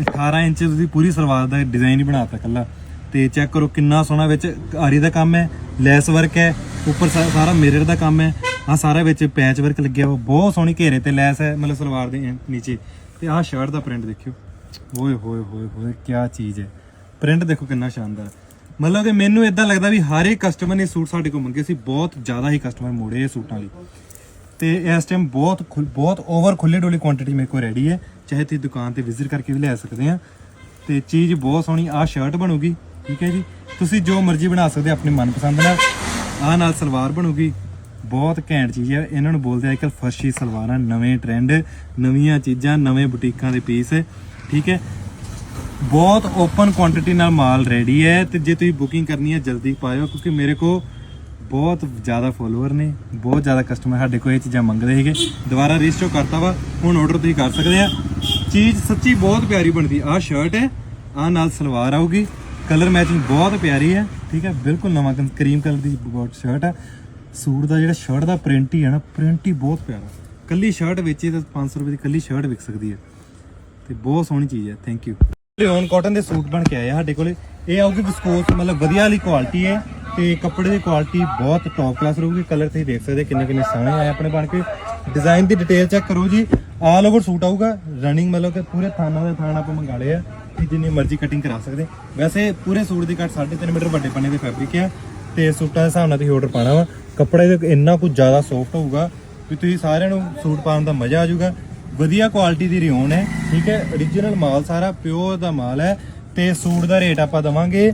18 ਇੰਚ ਤੁਸੀਂ ਪੂਰੀ ਸਲਵਾਰ ਦਾ ਡਿਜ਼ਾਈਨ ਹੀ ਬਣਾਤਾ ਕੱਲਾ ਤੇ ਚੈੱਕ ਕਰੋ ਕਿੰਨਾ ਸੋਹਣਾ ਵਿੱਚ ਆਰੀ ਦਾ ਕੰਮ ਹੈ ਲੈਸ ਵਰਕ ਹੈ, ਉੱਪਰ ਸਾ- ਸਾਰਾ ਮਿਰਰ ਦਾ ਕੰਮ ਹੈ ਆ ਸਾਰਾ ਵਿੱਚ ਪੈਚ ਵਰਕ ਲੱਗਿਆ ਵਾ, ਬਹੁਤ ਸੋਹਣੀ ਘੇਰੇ ਤੇ ਲੈਸ ਹੈ, ਮਤਲਬ ਸਲਵਾਰ ਦੇ ਨੀਚੇ। ਤੇ ਆਹ ਸ਼ਰਟ ਦਾ ਪ੍ਰਿੰਟ ਦੇਖਿਓ। ਓਏ ਹੋਏ ਹੋਏ ਹੋਏ ਕੀ ਚੀਜ਼ ਹੈ। ਪ੍ਰਿੰਟ ਦੇਖੋ ਕਿੰਨਾ ਸ਼ਾਨਦਾਰ। ਮਤਲਬ ਕਿ ਮੈਨੂੰ ਇਦਾਂ ਲੱਗਦਾ ਵੀ ਹਰ ਇੱਕ ਕਸਟਮਰ ਨੇ ਸੂਟ ਸਾਡੇ ਕੋਲ ਮੰਗੇ ਸੀ, ਬਹੁਤ ਜ਼ਿਆਦਾ ਹੀ ਕਸਟਮਰ ਮੋੜੇ ਇਹ ਸੂਟਾਂ ਲਈ। ਤੇ ਇਸ ਟਾਈਮ ਬਹੁਤ ਖੁੱਲ- ਬਹੁਤ ਓਵਰ ਖੁੱਲੇ ਡੋਲੀ ਕੁਆਂਟੀਟੀ ਮੇਰੇ ਕੋਲ ਰੈਡੀ ਹੈ। ਚਾਹੇ ਤੁਸੀਂ ਦੁਕਾਨ ਤੇ ਵਿਜ਼ਿਟ ਕਰਕੇ ਵੀ ਲੈ ਸਕਦੇ ਆ। ਤੇ ਚੀਜ਼ ਬਹੁਤ ਸੋਹਣੀ ਆ ਸ਼ਰਟ ਬਣੂਗੀ, ਠੀਕ ਹੈ ਜੀ? ਤੁਸੀਂ ਜੋ ਮਰਜ਼ੀ ਬਣਾ ਸਕਦੇ ਹੋ ਆਪਣੇ ਮਨਪਸੰਦ ਨਾਲ। ਆ ਨਾਲ ਸਲਵਾਰ ਬਣੂਗੀ, ਬਹੁਤ ਘੈਂਟ ਚੀਜ਼ ਹੈ। ਇਹਨਾਂ ਨੂੰ ਬੋਲਦੇ ਆ ਅੱਜਕੱਲ ਫਰਸ਼ੀ ਸਲਵਾਰਾਂ, ਨਵੇਂ ਟ੍ਰੈਂਡ ਨਵੀਆਂ ਚੀਜ਼ਾਂ, ਨਵੇਂ ਬੁਟੀਕਾਂ ਦੇ ਪੀਸ ਠੀਕ ਹੈ? ਬਹੁਤ ਓਪਨ ਕੁਆਂਟੀਟੀ ਨਾਲ ਮਾਲ ਰੈਡੀ ਹੈ ਤੇ ਜੇ ਤੁਸੀਂ ਬੁਕਿੰਗ ਕਰਨੀ ਹੈ, ਜਲਦੀ ਪਾਇਓ ਕਿਉਂਕਿ ਮੇਰੇ ਕੋ ਬਹੁਤ ਜ਼ਿਆਦਾ ਫੋਲੋਅਰ ਨੇ, ਬਹੁਤ ਜ਼ਿਆਦਾ ਕਸਟਮਰ ਸਾਡੇ ਕੋਲ ਇਹ ਚੀਜ਼ਾਂ ਮੰਗਦੇ ਸੀਗੇ। ਦੁਬਾਰਾ ਰੀਸਟੋ ਕਰਤਾ ਵਾ, ਹੁਣ ਆਰਡਰ ਤੁਸੀਂ ਕਰ ਸਕਦੇ ਆ। ਚੀਜ਼ ਸੱਚੀ ਬਹੁਤ ਪਿਆਰੀ ਬਣਦੀ, ਆਹ ਸ਼ਰਟ ਹੈ, ਆਹ ਨਾਲ ਸਲਵਾਰ ਆਊਗੀ ਕਲਰ ਮੈਚਿੰਗ ਬਹੁਤ ਪਿਆਰੀ ਹੈ, ਠੀਕ ਹੈ, ਬਿਲਕੁਲ ਨਵਾਂ ਕਰੀਮ ਕਲਰ ਦੀ ਬਹੁਤ ਸ਼ਰਟ ਹੈ। ਸੂਟ ਦਾ ਜਿਹੜਾ ਸ਼ਰਟ ਦਾ ਪ੍ਰਿੰਟ ਹੀ ਹੈ ਨਾ ਪ੍ਰਿੰਟ ਹੀ ਬਹੁਤ ਪਿਆਰਾ। ਕੱਲੀ ਸ਼ਰਟ ਵੇਚੀ ਤਾਂ 500 ਰੁਪਏ ਦੀ ਕੱਲੀ ਸ਼ਰਟ ਵਿਕ ਸਕਦੀ ਹੈ। ਤੇ ਬਹੁਤ ਸੋਹਣੀ ਚੀਜ਼ ਹੈ ਥੈਂਕ ਯੂ ਲਿਓਨ ਕਾਟਨ ਦੇ ਸੂਟ ਬਣ ਕੇ ਆਏ ਆ ਸਾਡੇ ਕੋਲੇ। ਇਹ ਆਊਗੀ ਵਿਸਕੋਸ ਮਤਲਬ ਵਧੀਆ ਵਾਲੀ ਕੁਆਲਿਟੀ ਹੈ ਤੇ ਕੱਪੜੇ ਦੀ ਕੁਆਲਿਟੀ ਬਹੁਤ ਟੌਪ ਕਲਾਸ ਰਹੂਗੀ। ਕਲਰ ਤੁਸੀਂ ਦੇਖ ਸਕਦੇ ਕਿੰਨੇ ਕਿੰਨੇ ਸੋਹਣੇ ਆਏ ਆਪਣੇ ਬਣ ਕੇ। ਡਿਜ਼ਾਈਨ ਦੀ ਡਿਟੇਲ ਚੈੱਕ ਕਰੋ ਜੀ। ਆਲ ਓਵਰ ਸੂਟ ਆਊਗਾ। ਰਨਿੰਗ ਮਤਲਬ ਕਿ ਪੂਰੇ ਥਾਨਾਂ ਦੇ ਥਾਨ ਆਪਾਂ ਮੰਗਾ ਲਏ ਆ ਕਿ ਜਿੰਨੀ ਮਰਜ਼ੀ ਕਟਿੰਗ ਕਰਾ ਸਕਦੇ। ਵੈਸੇ ਪੂਰੇ ਸੂਟ ਦੀ ਕੱਟ 3.5 ਮੀਟਰ ਵੱਡੇ ਪੰਨੇ ਦੇ ਫੈਬਰਿਕ ਆ ਤੇ ਸੂਟਾਂ ਦੇ ਹਿਸਾਬ ਨਾਲ ਤੁਸੀਂ ਆਰਡਰ ਪਾਣਾ ਵਾ। ਕੱਪੜੇ ਇੰਨਾ ਕੁਝ ਜ਼ਿਆਦਾ ਸੌਫਟ ਹੋਊਗਾ ਵੀ ਤੁਸੀਂ ਸਾਰਿਆਂ ਨੂੰ ਸੂਟ ਪਾਉਣ ਦਾ ਮਜ਼ਾ ਆ ਜਾਊਗਾ। ਵਧੀਆ ਕੁਆਲਿਟੀ ਦੀ ਰਿਓਨ ਹੈ, ਠੀਕ ਹੈ? Origignal ਮਾਲ ਸਾਰਾ ਪਿਓਰ ਦਾ ਮਾਲ ਹੈ ਤੇ ਸੂਟ ਦਾ ਰੇਟ ਆਪਾਂ ਦਵਾਂਗੇ।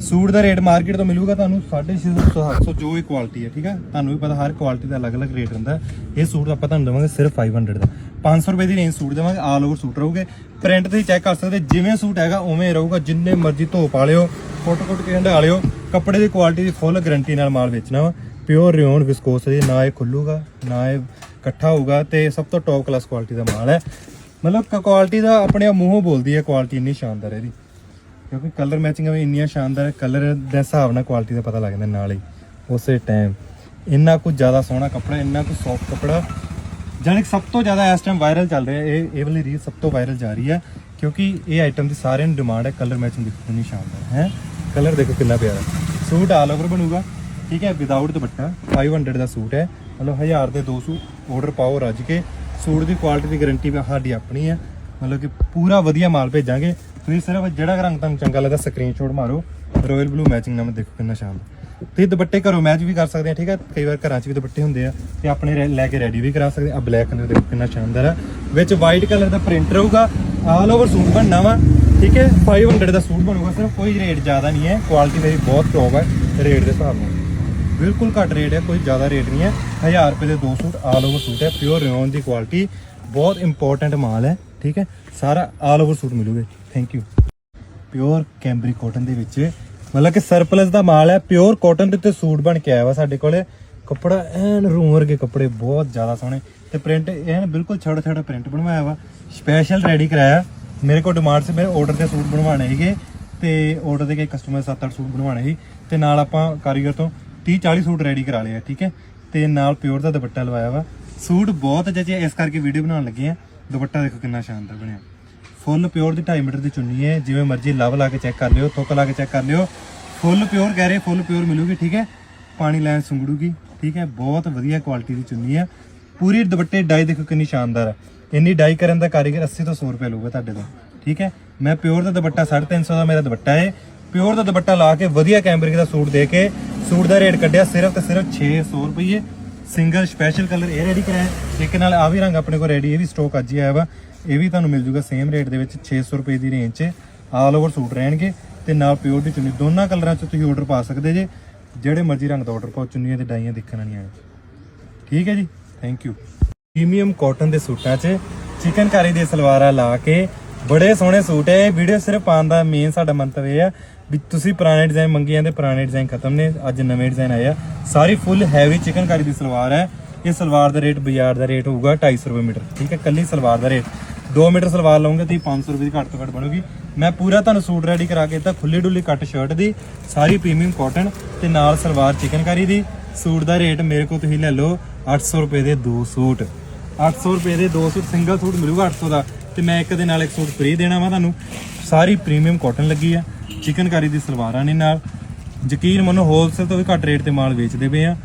ਸੂਟ ਦਾ ਰੇਟ ਮਾਰਕੀਟ ਤੋਂ ਮਿਲੂਗਾ ਤੁਹਾਨੂੰ 650 700 ਜੋ ਇਹ ਕੁਆਲਿਟੀ ਹੈ, ਠੀਕ ਹੈ? ਤੁਹਾਨੂੰ ਵੀ ਪਤਾ ਹਰ ਕੁਆਲਿਟੀ ਦਾ ਅਲੱਗ-ਅਲੱਗ ਰੇਟ ਹੁੰਦਾ ਇਹ ਸੂਟ ਆਪਾਂ ਤੁਹਾਨੂੰ ਦਵਾਂਗੇ ਸਿਰਫ 500 ਦਾ। 500 ਰੁਪਏ ਦੀ ਰੇਂਜ ਸੂਟ ਦੇਵਾਂਗੇ ਆਲ ਓਵਰ ਸੂਟ ਰਹੂਗੇ। ਪ੍ਰਿੰਟ ਤੁਸੀਂ ਚੈੱਕ ਕਰ ਸਕਦੇ, ਜਿਵੇਂ ਸੂਟ ਹੈਗਾ ਉਵੇਂ ਰਹੂਗਾ, ਜਿੰਨੇ ਮਰਜ਼ੀ ਧੋ ਪਾ ਲਿਓ ਫੋਟੋ ਫੋਟੋ ਕੇ ਹੰਡਾ ਲਿਓ ਕੱਪੜੇ ਦੀ ਕੁਆਲਿਟੀ ਦੀ ਫੁੱਲ ਗਾਰੰਟੀ ਨਾਲ ਮਾਲ ਵੇਚਣਾ ਵਾ। ਪਿਓਰ ਰਿਓਨ ਵਿਸਕੋਸ ਦੀ, ਨਾ ਇਹ ਖੁੱਲੂਗਾ, ਨਾ ਇਹ ਇਕੱਠਾ ਹੋਊਗਾ ਤੇ ਸਭ ਤੋਂ ਟੌਪ ਕਲਾਸ ਕੁਆਲਿਟੀ ਦਾ ਮਾਲ ਹੈ। ਮਤਲਬ ਕੁਆਲਿਟੀ ਦਾ ਆਪਣੇ ਆਪ ਮੂੰਹੋਂ ਬੋਲਦੀ ਹੈ ਕੁਆਲਿਟੀ ਇੰਨੀ ਸ਼ਾਨਦਾਰ ਹੈ ਇਹਦੀ। ਕਿਉਂਕਿ ਕਲਰ ਮੈਚਿੰਗ ਵੀ ਇੰਨੀਆਂ ਸ਼ਾਨਦਾਰ ਕਲਰ ਦੇ ਹਿਸਾਬ ਨਾਲ ਕੁਆਲਿਟੀ ਦਾ ਪਤਾ ਲੱਗ ਜਾਂਦਾ ਨਾਲ ਹੀ, ਉਸੇ ਟਾਈਮ ਇੰਨਾ ਕੁ ਜ਼ਿਆਦਾ ਸੋਹਣਾ ਕੱਪੜਾ, ਇੰਨਾ ਕੁ ਸੌਫਟ ਕੱਪੜਾ ਜਾਨੀ ਕਿ ਸਭ ਤੋਂ ਜ਼ਿਆਦਾ ਇਸ ਟਾਈਮ ਵਾਇਰਲ ਚੱਲ ਰਿਹਾ ਇਹ ਇਹ ਵਾਲੀ ਰੀਲ ਸਭ ਤੋਂ ਵਾਇਰਲ ਜਾ ਰਹੀ ਹੈ, ਕਿਉਂਕਿ ਇਹ ਆਈਟਮ ਦੀ ਸਾਰਿਆਂ ਨੂੰ ਡਿਮਾਂਡ ਹੈ ਕਲਰ ਮੈਚਿੰਗ ਦੇਖੋ ਕਿੰਨੀ ਸ਼ਾਨਦਾਰ ਹੈ। ਕਲਰ ਦੇਖੋ ਕਿੰਨਾ ਪਿਆਰਾ। ਸੂਟ ਆਲ ਓਵਰ ਬਣੂਗਾ, ਠੀਕ ਹੈ ਵਿਦਆਊਟ ਦੁਪੱਟਾ 500 ਦਾ ਸੂਟ ਹੈ, ਮਤਲਬ 1000 ਦੇ ਦੋ ਸੂਟ ਆਰਡਰ ਪਾਓ ਰੱਜ ਕੇ। ਸੂਟ ਦੀ ਕੁਆਲਿਟੀ ਦੀ ਗਾਰੰਟੀ ਸਾਡੀ ਆਪਣੀ ਹੈ। ਮਤਲਬ ਕਿ ਪੂਰਾ ਵਧੀਆ ਮਾਲ ਭੇਜਾਂਗੇ। ਤੁਸੀਂ ਸਿਰਫ ਜਿਹੜਾ ਰੰਗ ਤੁਹਾਨੂੰ ਚੰਗਾ ਲੱਗਦਾ ਸਕਰੀਨਸ਼ਾਟ ਮਾਰੋ। ਰਾਇਲ ਬਲੂ ਮੈਚਿੰਗ ਨਾਲ ਦੇਖੋ ਕਿੰਨਾ ਸ਼ਾਨਦਾਰ। ਤੁਸੀਂ ਦੁਪੱਟੇ ਘਰੋਂ ਮੈਚ ਵੀ ਕਰ ਸਕਦੇ ਆ, ਠੀਕ ਹੈ? ਕਈ ਵਾਰ ਘਰਾਂ 'ਚ ਵੀ ਦੁਪੱਟੇ ਹੁੰਦੇ ਆ ਤੇ ਆਪਣੇ ਰੈ- ਲੈ ਕੇ ਰੈਡੀ ਵੀ ਕਰਾ ਸਕਦੇ ਆ। ਬਲੈਕ ਕਲਰ ਦੇਖੋ ਕਿੰਨਾ ਸ਼ਾਨਦਾਰ ਆ। ਵਿੱਚ ਵਾਈਟ ਕਲਰ ਦਾ ਪ੍ਰਿੰਟ ਰਹੂਗਾ। ਆਲ ਓਵਰ ਸੂਟ ਬਣਨਾ ਵਾ, ਠੀਕ ਹੈ? 500 ਦਾ ਸੂਟ ਬਣੂਗਾ ਸਿਰਫ। ਕੋਈ ਰੇਟ ਜ਼ਿਆਦਾ ਨਹੀਂ ਹੈ। ਕੁਆਲਿਟੀ ਮੇਰੀ ਬਹੁਤ ਟੌਪ ਹੈ। ਰੇਟ ਦੇ ਹਿਸਾਬ ਨਾਲ। ਬਿਲਕੁਲ ਘੱਟ ਰੇਟ ਹੈ, ਕੋਈ ਜ਼ਿਆਦਾ ਰੇਟ ਨਹੀਂ ਹੈ। 1000 ਰੁਪਏ ਦੇ ਦੋ ਸੂਟ ਆਲ ਓਵਰ ਸੂਟ ਹੈ ਪਿਓਰ ਰਿਓਨ ਦੀ ਕੁਆਲਿਟੀ ਬਹੁਤ ਇੰਪੋਰਟੈਂਟ ਮਾਲ ਹੈ, ਠੀਕ ਹੈ। ਸਾਰਾ all over suit ਮਿਲੂਗੇ। Thank you pure cambric cotton ਦੇ ਵਿੱਚ, ਮਤਲਬ ਕਿ ਸਰਪਲਸ ਦਾ ਮਾਲ ਹੈ ਪਿਓਰ ਕਾਟਨ ਦੇ ਉੱਤੇ ਸੂਟ ਬਣ ਕੇ ਆਇਆ ਵਾ ਸਾਡੇ ਕੋਲੇ। ਕੱਪੜਾ ਐਨ ਰੂਮ ਵਰਗੇ ਕੱਪੜੇ, ਬਹੁਤ ਜ਼ਿਆਦਾ ਸੋਹਣੇ। ਤੇ ਪ੍ਰਿੰਟ ਐਨ ਬਿਲਕੁਲ ਛੋਟਾ ਛੋਟਾ ਪ੍ਰਿੰਟ ਬਣਵਾਇਆ ਵਾ। ਸਪੈਸ਼ਲ ਰੈਡੀ ਕਰਾਇਆ। ਮੇਰੇ ਕੋਲ ਡਿਮਾਂਡ ਸੀ, ਮੇਰੇ ਆਰਡਰ ਦੇ ਸੂਟ ਬਣਵਾਣੇ ਸੀਗੇ। ਤੇ ਆਰਡਰ ਦੇ ਕੇ ਕਸਟਮਰ 7-8 ਸੂਟ ਬਣਵਾਣੇ ਸੀ। ਤੇ ਨਾਲ ਆਪਾਂ ਕਾਰੀਗਰ ਤੋਂ 30-40 ਸੂਟ ਰੈਡੀ ਕਰਾ ਲਏ ਆ, ਠੀਕ ਹੈ? ਤੇ ਨਾਲ ਪਿਓਰ ਦਾ ਦੁਪੱਟਾ ਲਵਾਇਆ ਵਾ। ਸੂਟ ਬਹੁਤ ਜਚੇ ਇਸ ਕਰਕੇ ਵੀਡੀਓ ਬਣਾਉਣ ਲੱਗੇ ਆ। ਦੁਪੱਟਾ ਦੇਖੋ ਕਿੰਨਾ ਸ਼ਾਨਦਾਰ ਬਣਿਆ। ਫੁੱਲ ਪਿਓਰ ਦੀ 2.5 ਮੀਟਰ ਦੀ ਚੁੰਨੀ ਹੈ। ਜਿਵੇਂ ਮਰਜ਼ੀ ਲਵ ਲਾ ਕੇ ਚੈੱਕ ਕਰ ਲਿਓ, ਥੁੱਕ ਲਾ ਕੇ ਚੈੱਕ ਕਰ ਲਿਓ। ਫੁੱਲ ਪਿਓਰ ਕਹਿ ਰਹੇ ਫੁੱਲ ਪਿਓਰ ਮਿਲੂਗੀ, ਠੀਕ ਹੈ? ਪਾਣੀ ਲੈਣ ਸੁੰਗੜੂਗੀ, ਠੀਕ ਹੈ? ਬਹੁਤ ਵਧੀਆ ਕੁਆਲਿਟੀ ਦੀ ਚੁੰਨੀ ਹੈ ਪੂਰੀ ਦੁਪੱਟੇ ਡਾਈ ਦੇਖੋ ਕਿੰਨੀ ਸ਼ਾਨਦਾਰ ਹੈ ਇੰਨੀ ਡਾਈ ਕਰਨ ਦਾ ਕਾਰੀਗਰ 80 ਤੋਂ 100 ਰੁਪਏ ਲਊਗਾ ਤੁਹਾਡੇ ਤੋਂ, ਠੀਕ ਹੈ? ਮੈਂ ਪਿਓਰ ਦਾ ਦੁਪੱਟਾ 350 ਦਾ ਮੇਰਾ ਦੁਪੱਟਾ ਹੈ। ਪਿਓਰ ਦਾ ਦੁਪੱਟਾ ਲਾ ਕੇ ਵਧੀਆ ਕੈਂਬਰਿਕ ਦਾ ਸੂਟ ਦੇ ਕੇ ਸੂਟ ਦਾ ਰੇਟ ਕੱਢਿਆ ਸਿਰਫ ਤੇ ਸਿਰਫ 600 ਰੁਪਏ ਸਿੰਗਲ ਸਪੈਸ਼ਲ ਕਲਰ ਇਹ ਰੈਡੀ ਕਰਾਇਆ। ਇੱਕ ਨਾਲ ਆ ਵੀ ਰੰਗ ਆਪਣੇ ਕੋਲ ਰੈਡੀ ਇਹ ਵੀ ਸਟਾਕ ਅੱਜ ਹੀ ਆਇਆ ਵਾ। ਇਹ ਵੀ ਤੁਹਾਨੂੰ ਮਿਲ ਜੂਗਾ ਸੇਮ ਰੇਟ ਦੇ ਵਿੱਚ 600 ਰੁਪਏ ਦੀ ਰੇਂਜ 'ਚ। ਆਲ ਓਵਰ ਸੂਟ ਰਹਿਣਗੇ ਤੇ ਨਾਲ ਪਿਓਰ ਦੀ ਚੁੰਨੀ, ਦੋਨਾਂ ਕਲਰਾਂ 'ਚ ਤੁਸੀਂ ਆਰਡਰ ਪਾ ਸਕਦੇ ਜੇ। ਜਿਹੜੇ ਮਰਜ਼ੀ ਰੰਗ ਦਾ ਆਰਡਰ ਪਾਓ, ਚੁੰਨੀਆਂ ਤੇ ਡਾਈਆਂ ਦੇਖਣ ਨਹੀਂ ਆਏ ਠੀਕ ਹੈ ਜੀ? ਥੈਂਕ ਯੂ ਪ੍ਰੀਮੀਅਮ ਕਾਟਨ ਦੇ ਸੂਟਾਂ 'ਚ ਚਿਕਨਕਾਰੀ ਦੇ ਸਲਵਾਰਾਂ ਲਾ ਕੇ ਬੜੇ ਸੋਹਣੇ ਸੂਟ ਹੈ। ਇਹ ਵੀਡੀਓ ਸਿਰਫ ਪਾਉਣ ਦਾ ਮੇਨ ਸਾਡਾ ਮੰਤਵ ਇਹ ਆ ਵੀ ਤੁਸੀਂ ਪੁਰਾਣੇ ਡਿਜ਼ਾਈਨ ਮੰਗੀ ਜਾਂਦੇ ਪੁਰਾਣੇ ਡਿਜ਼ਾਈਨ ਖਤਮ ਨੇ, ਅੱਜ ਨਵੇਂ ਡਿਜ਼ਾਈਨ ਆਏ ਆ। ਸਾਰੀ ਫੁੱਲ ਹੈਵੀ ਚਿਕਨਕਾਰੀ ਦੀ ਸਲਵਾਰ ਹੈ। ਇਹ ਸਲਵਾਰ ਦਾ ਰੇਟ ਬਾਜ਼ਾਰ ਦਾ ਰੇਟ ਹੋਊਗਾ 250 ਰੁਪਏ ਮੀਟਰ। ਠੀਕ ਹੈ ਕੱਲੀ ਸਲਵਾਰ ਦਾ ਰੇਟ 2 ਮੀਟਰ ਸਲਵਾਰ ਲਓਗੇ ਤੇ 500 ਰੁਪਏ ਦੀ ਘੱਟ ਤੋਂ ਘੱਟ ਬਣੂਗੀ। ਮੈਂ ਪੂਰਾ ਤੁਹਾਨੂੰ ਸੂਟ ਰੈਡੀ ਕਰਾ ਕੇ ਦਿੱਤਾ ਖੁੱਲੀ ਡੁੱਲੀ ਕੱਟ ਸ਼ਰਟ ਦੀ, ਸਾਰੀ ਪ੍ਰੀਮੀਅਮ ਕਾਟਨ ਤੇ ਨਾਲ ਸਲਵਾਰ ਚਿਕਨਕਾਰੀ ਦੀ। ਸੂਟ ਦਾ ਰੇਟ ਮੇਰੇ ਕੋਲ ਤੁਸੀਂ ਲੈ ਲਓ 800 ਰੁਪਏ ਦੇ ਦੋ ਸੂਟ। 800 ਰੁਪਏ ਦੇ ਦੋ ਸੂਟ ਸਿੰਗਲ ਸੂਟ ਮਿਲੂਗਾ 800 ਦਾ। ਤੇ ਮੈਂ ਇੱਕ ਦੇ ਨਾਲ ਇੱਕ ਸੂਟ ਫ੍ਰੀ ਦੇਣਾ ਵਾ ਤੁਹਾਨੂੰ। ਸਾਰੀ ਪ੍ਰੀਮੀਅਮ ਕਾਟਨ ਲੱਗੀ ਆ। ਚਿਕਨਕਾਰੀ ਦੀ ਸਲਵਾਰਾਂ ਨੇ ਨਾਲ। ਯਕੀਨ ਮੰਨੋ ਹੋਲਸੇਲ ਤੋਂ ਵੀ ਘੱਟ ਰੇਟ ਤੇ ਮਾਲ ਵੇਚਦੇ ਪਏ ਆ।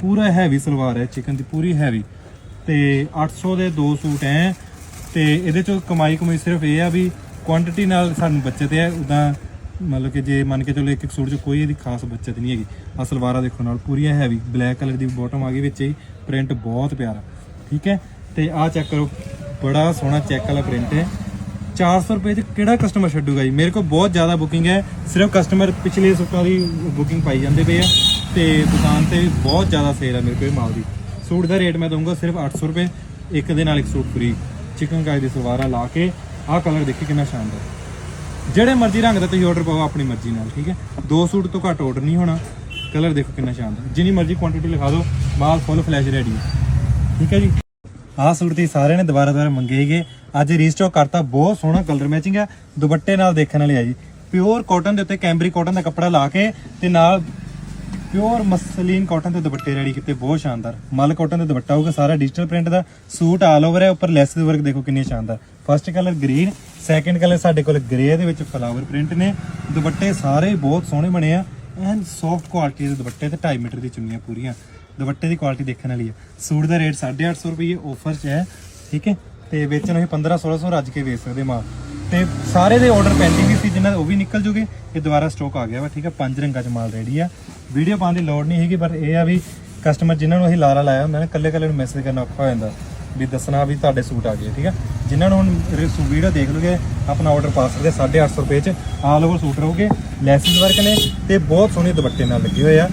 ਪੂਰਾ ਹੈਵੀ ਸਲਵਾਰ ਹੈ ਚਿਕਨ ਦੀ ਪੂਰੀ ਹੈਵੀ ਤੇ 800 ਦੇ ਦੋ ਸੂਟ ਐ। ਤੇ ਇਹਦੇ ਚੋਂ ਕਮਾਈ ਕਮਾਈ ਸਿਰਫ ਇਹ ਆ ਵੀ ਕੁਆਂਟੀਟੀ ਨਾਲ ਸਾਨੂੰ ਬਚਤ ਹੈ। ਉਦਾਂ ਮਤਲਬ ਕਿ ਜੇ ਮੰਨ ਕੇ ਚਲੋ ਇੱਕ ਇੱਕ ਸੂਟ 'ਚ ਕੋਈ ਇਹਦੀ ਖਾਸ ਬਚਤ ਨਹੀਂ ਹੈਗੀ। ਆ ਸਲਵਾਰਾਂ ਦੇਖੋ ਨਾਲ ਪੂਰੀਆਂ ਹੈਵੀ ਬਲੈਕ ਕਲਰ ਦੀ ਬਾਟਮ ਆ ਗਈ ਵਿੱਚ ਹੀ। ਪ੍ਰਿੰਟ ਬਹੁਤ ਪਿਆਰਾ। ਠੀਕ ਹੈ? ਤੇ ਆਹ ਚੈੱਕ ਕਰੋ। ਬੜਾ ਸੋਹਣਾ ਚੈੱਕ ਵਾਲਾ ਪ੍ਰਿੰਟ ਹੈ। 400 ਰੁਪਏ 'ਚ ਕਿਹੜਾ ਕਸਟਮਰ ਛੱਡੂਗਾ ਜੀ? ਮੇਰੇ ਕੋਲ ਬਹੁਤ ਜ਼ਿਆਦਾ ਬੁਕਿੰਗ ਹੈ। ਸਿਰਫ ਕਸਟਮਰ ਪਿਛਲੇ ਸੂਟਾਂ ਦੀ ਬੁਕਿੰਗ ਪਾਈ ਜਾਂਦੇ ਪਏ ਆ ਤੇ ਦੁਕਾਨ ਤੇ ਬਹੁਤ ਜ਼ਿਆਦਾ ਸੇਲ ਹੈ ਮੇਰੇ ਕੋਲ ਇਹ ਮਾਲ ਦੀ। ਸੂਟ ਦਾ ਰੇਟ ਮੈਂ ਦਊਂਗਾ ਸਿਰਫ 800 ਰੁਪਏ, ਇੱਕ ਦੇ ਨਾਲ ਇੱਕ ਸੂਟ ਫ੍ਰੀ ਚਿਕਨ ਕਾਈ ਦੀ ਸਲਵਾਰਾਂ ਲਾ ਕੇ ਆਹ ਕਲਰ ਦੇਖੀ ਕਿੰਨਾ ਸ਼ਾਨਦਾਰ। ਜਿਹੜੇ ਮਰਜ਼ੀ ਰੰਗ ਦਾ ਤੁਸੀਂ ਆਰਡਰ ਪਾਓ, ਆਪਣੀ ਮਰਜ਼ੀ ਨਾਲ, ਠੀਕ ਹੈ? ਦੋ ਸੂਟ ਤੋਂ ਘੱਟ ਆਰਡਰ ਨਹੀਂ ਹੋਣਾ। ਕਲਰ ਦੇਖੋ ਕਿੰਨਾ ਸ਼ਾਨਦਾਰ। ਜਿੰਨੀ ਮਰਜ਼ੀ ਕੁਆਂਟੀਟੀ ਲਿਖਾ ਦਿਓ, ਮਾਲ ਫੁੱਲ ਫਲੈਸ਼ ਰੈਡੀ ਹੈ। ਠੀਕ ਹੈ ਜੀ? ਆਹ ਸੂਟ ਦੀ ਸਾਰਿਆਂ ਨੇ ਦੁਬਾਰਾ ਦੁਬਾਰਾ ਮੰਗੇ ਸੀਗੇ। ਅੱਜ ਰੀਸਟਾਕ ਕਰਤਾ, ਬਹੁਤ ਸੋਹਣਾ ਕਲਰ ਮੈਚਿੰਗ ਹੈ ਦੁਪੱਟੇ ਨਾਲ ਦੇਖਣ ਵਾਲੇ ਆ ਜੀ। ਪਿਓਰ ਕਾਟਨ ਦੇ ਉੱਤੇ ਕੈਂਬਰੀ ਕਾਟਨ ਦਾ ਕੱਪੜਾ ਲਾ ਕੇ ਤੇ ਨਾਲ ਪਿਓਰ ਮਸਲੀਨ ਕਾਟਨ ਦੇ ਦੁਪੱਟੇ ਰੈਡੀ ਕੀਤੇ, ਬਹੁਤ ਸ਼ਾਨਦਾਰ। ਮਲ ਕਾਟਨ ਦਾ ਦੁਪੱਟਾ ਹੋਊਗਾ, ਸਾਰਾ ਡਿਜੀਟਲ ਪ੍ਰਿੰਟ ਦਾ। ਸੂਟ ਆਲ ਓਵਰ ਹੈ ਉੱਪਰ ਲੈਸ ਦੇ ਵਰਕ ਦੇਖੋ ਕਿੰਨੀ ਸ਼ਾਨਦਾਰ। First colour green second colour ਸਾਡੇ ਕੋਲ ਗ੍ਰੇ ਦੇ ਵਿੱਚ ਫਲਾਵਰ ਪ੍ਰਿੰਟ ਨੇ। ਦੁਪੱਟੇ ਸਾਰੇ ਬਹੁਤ ਸੋਹਣੇ ਬਣੇ ਆ। ਐਨ ਸੌਫਟ ਕੁਆਲਿਟੀ ਦੇ ਦੁਪੱਟੇ ਤੇ 2.5 ਮੀਟਰ ਦੀ ਚੁੰਨੀਆਂ ਪੂਰੀਆਂ। ਦੁਪੱਟੇ ਦੀ ਕੁਆਲਿਟੀ ਦੇਖਣ ਵਾਲੀ ਹੈ। ਸੂਟ ਦਾ ਰੇਟ 850 ਰੁਪਏ ਆਫਰ 'ਚ ਹੈ, ਠੀਕ ਹੈ? ਤੇ ਵੇਚਣ ਅਸੀਂ 15 1600 ਰੱਜ ਕੇ ਵੇਚ ਸਕਦੇ ਮਾਲ। ਤੇ ਸਾਰੇ ਦੇ ਆਰਡਰ ਪੈਂਡਿੰਗ ਵੀ ਸੀ, ਜਿਨ੍ਹਾਂ ਉਹ ਵੀ ਨਿਕਲ ਜੂਗੇ, ਇਹ ਦੁਬਾਰਾ ਸਟਾਕ ਆ ਗਿਆ ਵਾ, ਠੀਕ ਹੈ? ਪੰਜ ਰੰਗਾਂ 'ਚ ਮਾਲ ਰੈਡੀ ਆ। ਵੀਡੀਓ ਪਾਉਣ ਦੀ ਲੋੜ ਨਹੀਂ ਹੈਗੀ, ਪਰ ਇਹ ਆ ਵੀ ਕਸਟਮਰ ਜਿਨ੍ਹਾਂ ਨੂੰ ਅਸੀਂ ਲਾਰਾ ਲਾਇਆ ਹੁੰਦਾ ਨੇ ਕੱਲੇ ਕੱਲੇ ਨੂੰ ਮੈਸੇਜ ਕਰਨਾ ਔਖਾ ਹੋ ਜਾਂਦਾ। ਵੀ ਦੱਸਣਾ ਵੀ ਤੁਹਾਡੇ ਸੂਟ ਆ ਗਏ, ਠੀਕ ਹੈ? ਜਿਨ੍ਹਾਂ ਨੂੰ ਹੁਣ ਵੀਡੀਓ ਦੇਖ ਲਓਗੇ, ਆਪਣਾ ਆਰਡਰ ਪਾ ਸਕਦੇ 850 ਰੁਪਏ 'ਚ। ਆਲ ਓਵਰ ਸੂਟ ਰਹੋਗੇ ਲੈਸਿਸ ਵਰਕ ਨੇ, ਤੇ ਬਹੁਤ ਸੋਹਣੇ ਦੁਪੱਟੇ ਨਾਲ ਲੱਗੇ ਹੋਏ ਆ।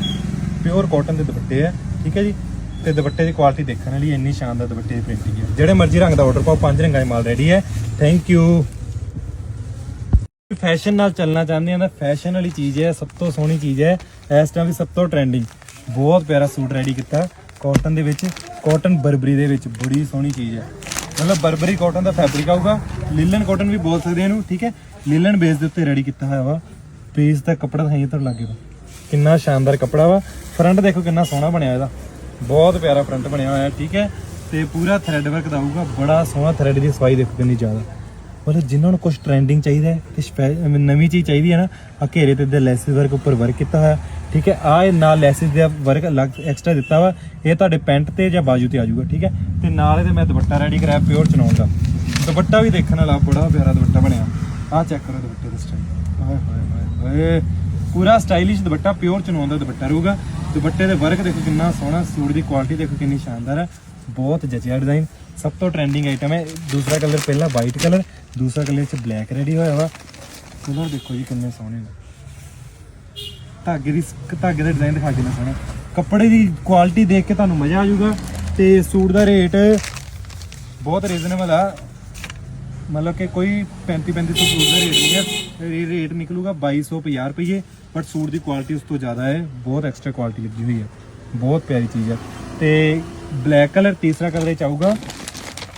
ਪਿਓਰ ਕਾਟਨ ਦੇ ਦੁਪੱਟੇ ਆ। ਠੀਕ ਹੈ ਜੀ? ਤੇ ਦੁਪੱਟੇ ਦੀ ਕੁਆਲਿਟੀ ਦੇਖਣ ਵਾਲੀ ਇੰਨੀ ਸ਼ਾਨਦਾਰ ਦੁਪੱਟੇ ਦੀ ਪ੍ਰਿੰਟਿੰਗ ਹੈ। ਜਿਹੜੇ ਮਰਜ਼ੀ ਰੰਗ ਦਾ ਆਰਡਰ ਪਾਓ, ਪੰਜ ਰੰਗਾਂ 'ਚ ਮਾਲ ਰੈਡੀ ਹੈ। ਥੈਂਕ ਯੂ ਫੈਸ਼ਨ ਨਾਲ ਚੱਲਣਾ ਚਾਹੁੰਦੇ ਆ ਤਾਂ ਫੈਸ਼ਨ ਵਾਲੀ ਚੀਜ਼ ਹੈ, ਸਭ ਤੋਂ ਸੋਹਣੀ ਚੀਜ਼ ਹੈ। ਇਸ ਟਾਈਮ ਵੀ ਸਭ ਤੋਂ ਟ੍ਰੈਂਡਿੰਗ ਬਹੁਤ ਪਿਆਰਾ ਸੂਟ ਰੈਡੀ ਕੀਤਾ। ਕਾਟਨ ਦੇ ਵਿੱਚ ਕਾਟਨ ਬਰਬਰੀ ਦੇ ਵਿੱਚ ਬੜੀ ਸੋਹਣੀ ਚੀਜ਼ ਹੈ। ਮਤਲਬ ਬਰਬਰੀ ਕਾਟਨ ਦਾ ਫੈਬਰਿਕ ਆਊਗਾ। ਲੀਲਨ ਕਾਟਨ ਵੀ ਬੋਲ ਸਕਦੇ ਇਹਨੂੰ, ਠੀਕ ਹੈ? ਲੀਲਨ ਬੇਸ ਦੇ ਉੱਤੇ ਰੈਡੀ ਕੀਤਾ ਹੋਇਆ ਵਾ। ਪੀਸ ਦਾ ਕੱਪੜਾ ਦਿਖਾਈਏ ਤੁਹਾਨੂੰ ਲੱਗੇ ਵਾ ਕਿੰਨਾ ਸ਼ਾਨਦਾਰ ਕੱਪੜਾ ਵਾ। ਫਰੰਟ ਦੇਖੋ ਕਿੰਨਾ ਸੋਹਣਾ ਬਣਿਆ ਇਹਦਾ। ਬਹੁਤ ਪਿਆਰਾ ਫਰੰਟ ਬਣਿਆ ਹੋਇਆ, ਠੀਕ ਹੈ। ਤੇ ਪੂਰਾ ਥ੍ਰੈਡ ਵਰਕ ਦਾ ਆਊਗਾ ਬੜਾ ਸੋਹਣਾ ਥ੍ਰੈਡ ਦੀ ਸਫ਼ਾਈ ਦੇਖੋ ਕਿੰਨੀ ਜ਼ਿਆਦਾ। ਮਤਲਬ ਜਿਨ੍ਹਾਂ ਨੂੰ ਕੁਝ ਟ੍ਰੈਂਡਿੰਗ ਚਾਹੀਦਾ ਹੈ, ਤੇ ਨਵੀਂ ਚੀਜ਼ ਚਾਹੀਦੀ ਹੈ ਨਾ ਆ ਘੇਰੇ ਤੇ ਦੇ ਲੈਸਿਸ ਵਰਕ ਉੱਪਰ ਵਰਕ ਕੀਤਾ ਹੋਇਆ, ਠੀਕ ਹੈ। ਆ ਇਹ ਨਾਲ ਲੈਸਿਸ ਦਾ ਵਰਕ ਅਲੱਗ ਐਕਸਟਰਾ ਦਿੱਤਾ ਵਾ। ਇਹ ਤੁਹਾਡੇ ਪੈਂਟ ਤੇ ਜਾਂ ਬਾਜੂ ਤੇ ਆ ਜਾਊਗਾ, ਠੀਕ ਹੈ। ਤੇ ਨਾਲ ਇਹਦੇ ਮੈਂ ਦੁਪੱਟਾ ਰੈਡੀ ਕਰਾਇਆ ਪਿਓਰ ਚਨੌਨ ਦਾ। ਦੁਪੱਟਾ ਵੀ ਦੇਖਣ ਵਾਲਾ ਬੜਾ ਪਿਆਰਾ ਦੁਪੱਟਾ ਬਣਿਆ। ਆਹ ਚੈੱਕ ਕਰੋ ਦੁਪੱਟੇ ਦਾ ਸਟਾਈਲ ਹਾਏ ਹਾਏ ਹਾਏ। ਪੂਰਾ ਸਟਾਈਲਿਸ਼ ਦੁਪੱਟਾ ਪਿਓਰ ਚਨੌਨ ਦਾ ਦੁਪੱਟਾ ਰਹੂਗਾ। ਦੁਪੱਟੇ ਦੇ ਵਰਕ ਦੇਖੋ ਕਿੰਨਾ ਸੋਹਣਾ, ਸੂਟ ਦੀ ਕੁਆਲਿਟੀ ਦੇਖੋ ਕਿੰਨੀ ਸ਼ਾਨਦਾਰ ਹੈ। ਬਹੁਤ ਜਚਿਆ ਡਿਜ਼ਾਈਨ ਸਭ ਤੋਂ ਟ੍ਰੈਂਡਿੰਗ ਆਈਟਮ ਹੈ, ਦੂਸਰਾ ਕਲਰ ਪਹਿਲਾ ਵਾਈਟ ਕਲਰ ਦੂਸਰਾ ਕਲਰ ਚ ਬਲੈਕ ਰੈਡੀ ਹੋਇਆ ਵਾ। ਕਲਰ ਦੇਖੋ ਜੀ ਕਿੰਨੇ ਸੋਹਣੇ ਨੇ। ਧਾਗੇ ਦੀ ਧਾਗੇ ਦਾ ਡਿਜ਼ਾਈਨ ਦਿਖਾ ਕਿੰਨਾ ਸੋਹਣਾ। ਕੱਪੜੇ ਦੀ ਕੁਆਲਿਟੀ ਦੇਖ ਕੇ ਤੁਹਾਨੂੰ ਮਜ਼ਾ ਆ ਜਾਊਗਾ ਤੇ ਸੂਟ ਦਾ ਰੇਟ ਬਹੁਤ ਰੀਜ਼ਨੇਬਲ ਆ। ਮਤਲਬ ਕਿ ਕੋਈ 35 3500 ਸੂਟ ਦਾ ਰੇਟ ਨਹੀਂ ਹੈ। ਇਹ ਰੇਟ ਨਿਕਲੂਗਾ 2250 ਰੁਪਏ ਬਟ ਸੂਟ ਦੀ ਕੁਆਲਿਟੀ ਉਸ ਤੋਂ ਜ਼ਿਆਦਾ ਹੈ, ਬਹੁਤ ਐਕਸਟਰਾ ਕੁਆਲਿਟੀ ਲੱਗੀ ਹੋਈ ਹੈ, ਬਹੁਤ ਪਿਆਰੀ ਚੀਜ਼ ਹੈ। ਤੇ ਬਲੈਕ ਕਲਰ ਤੀਸਰਾ ਕਲਰ ਇਹ ਚ ਆਊਗਾ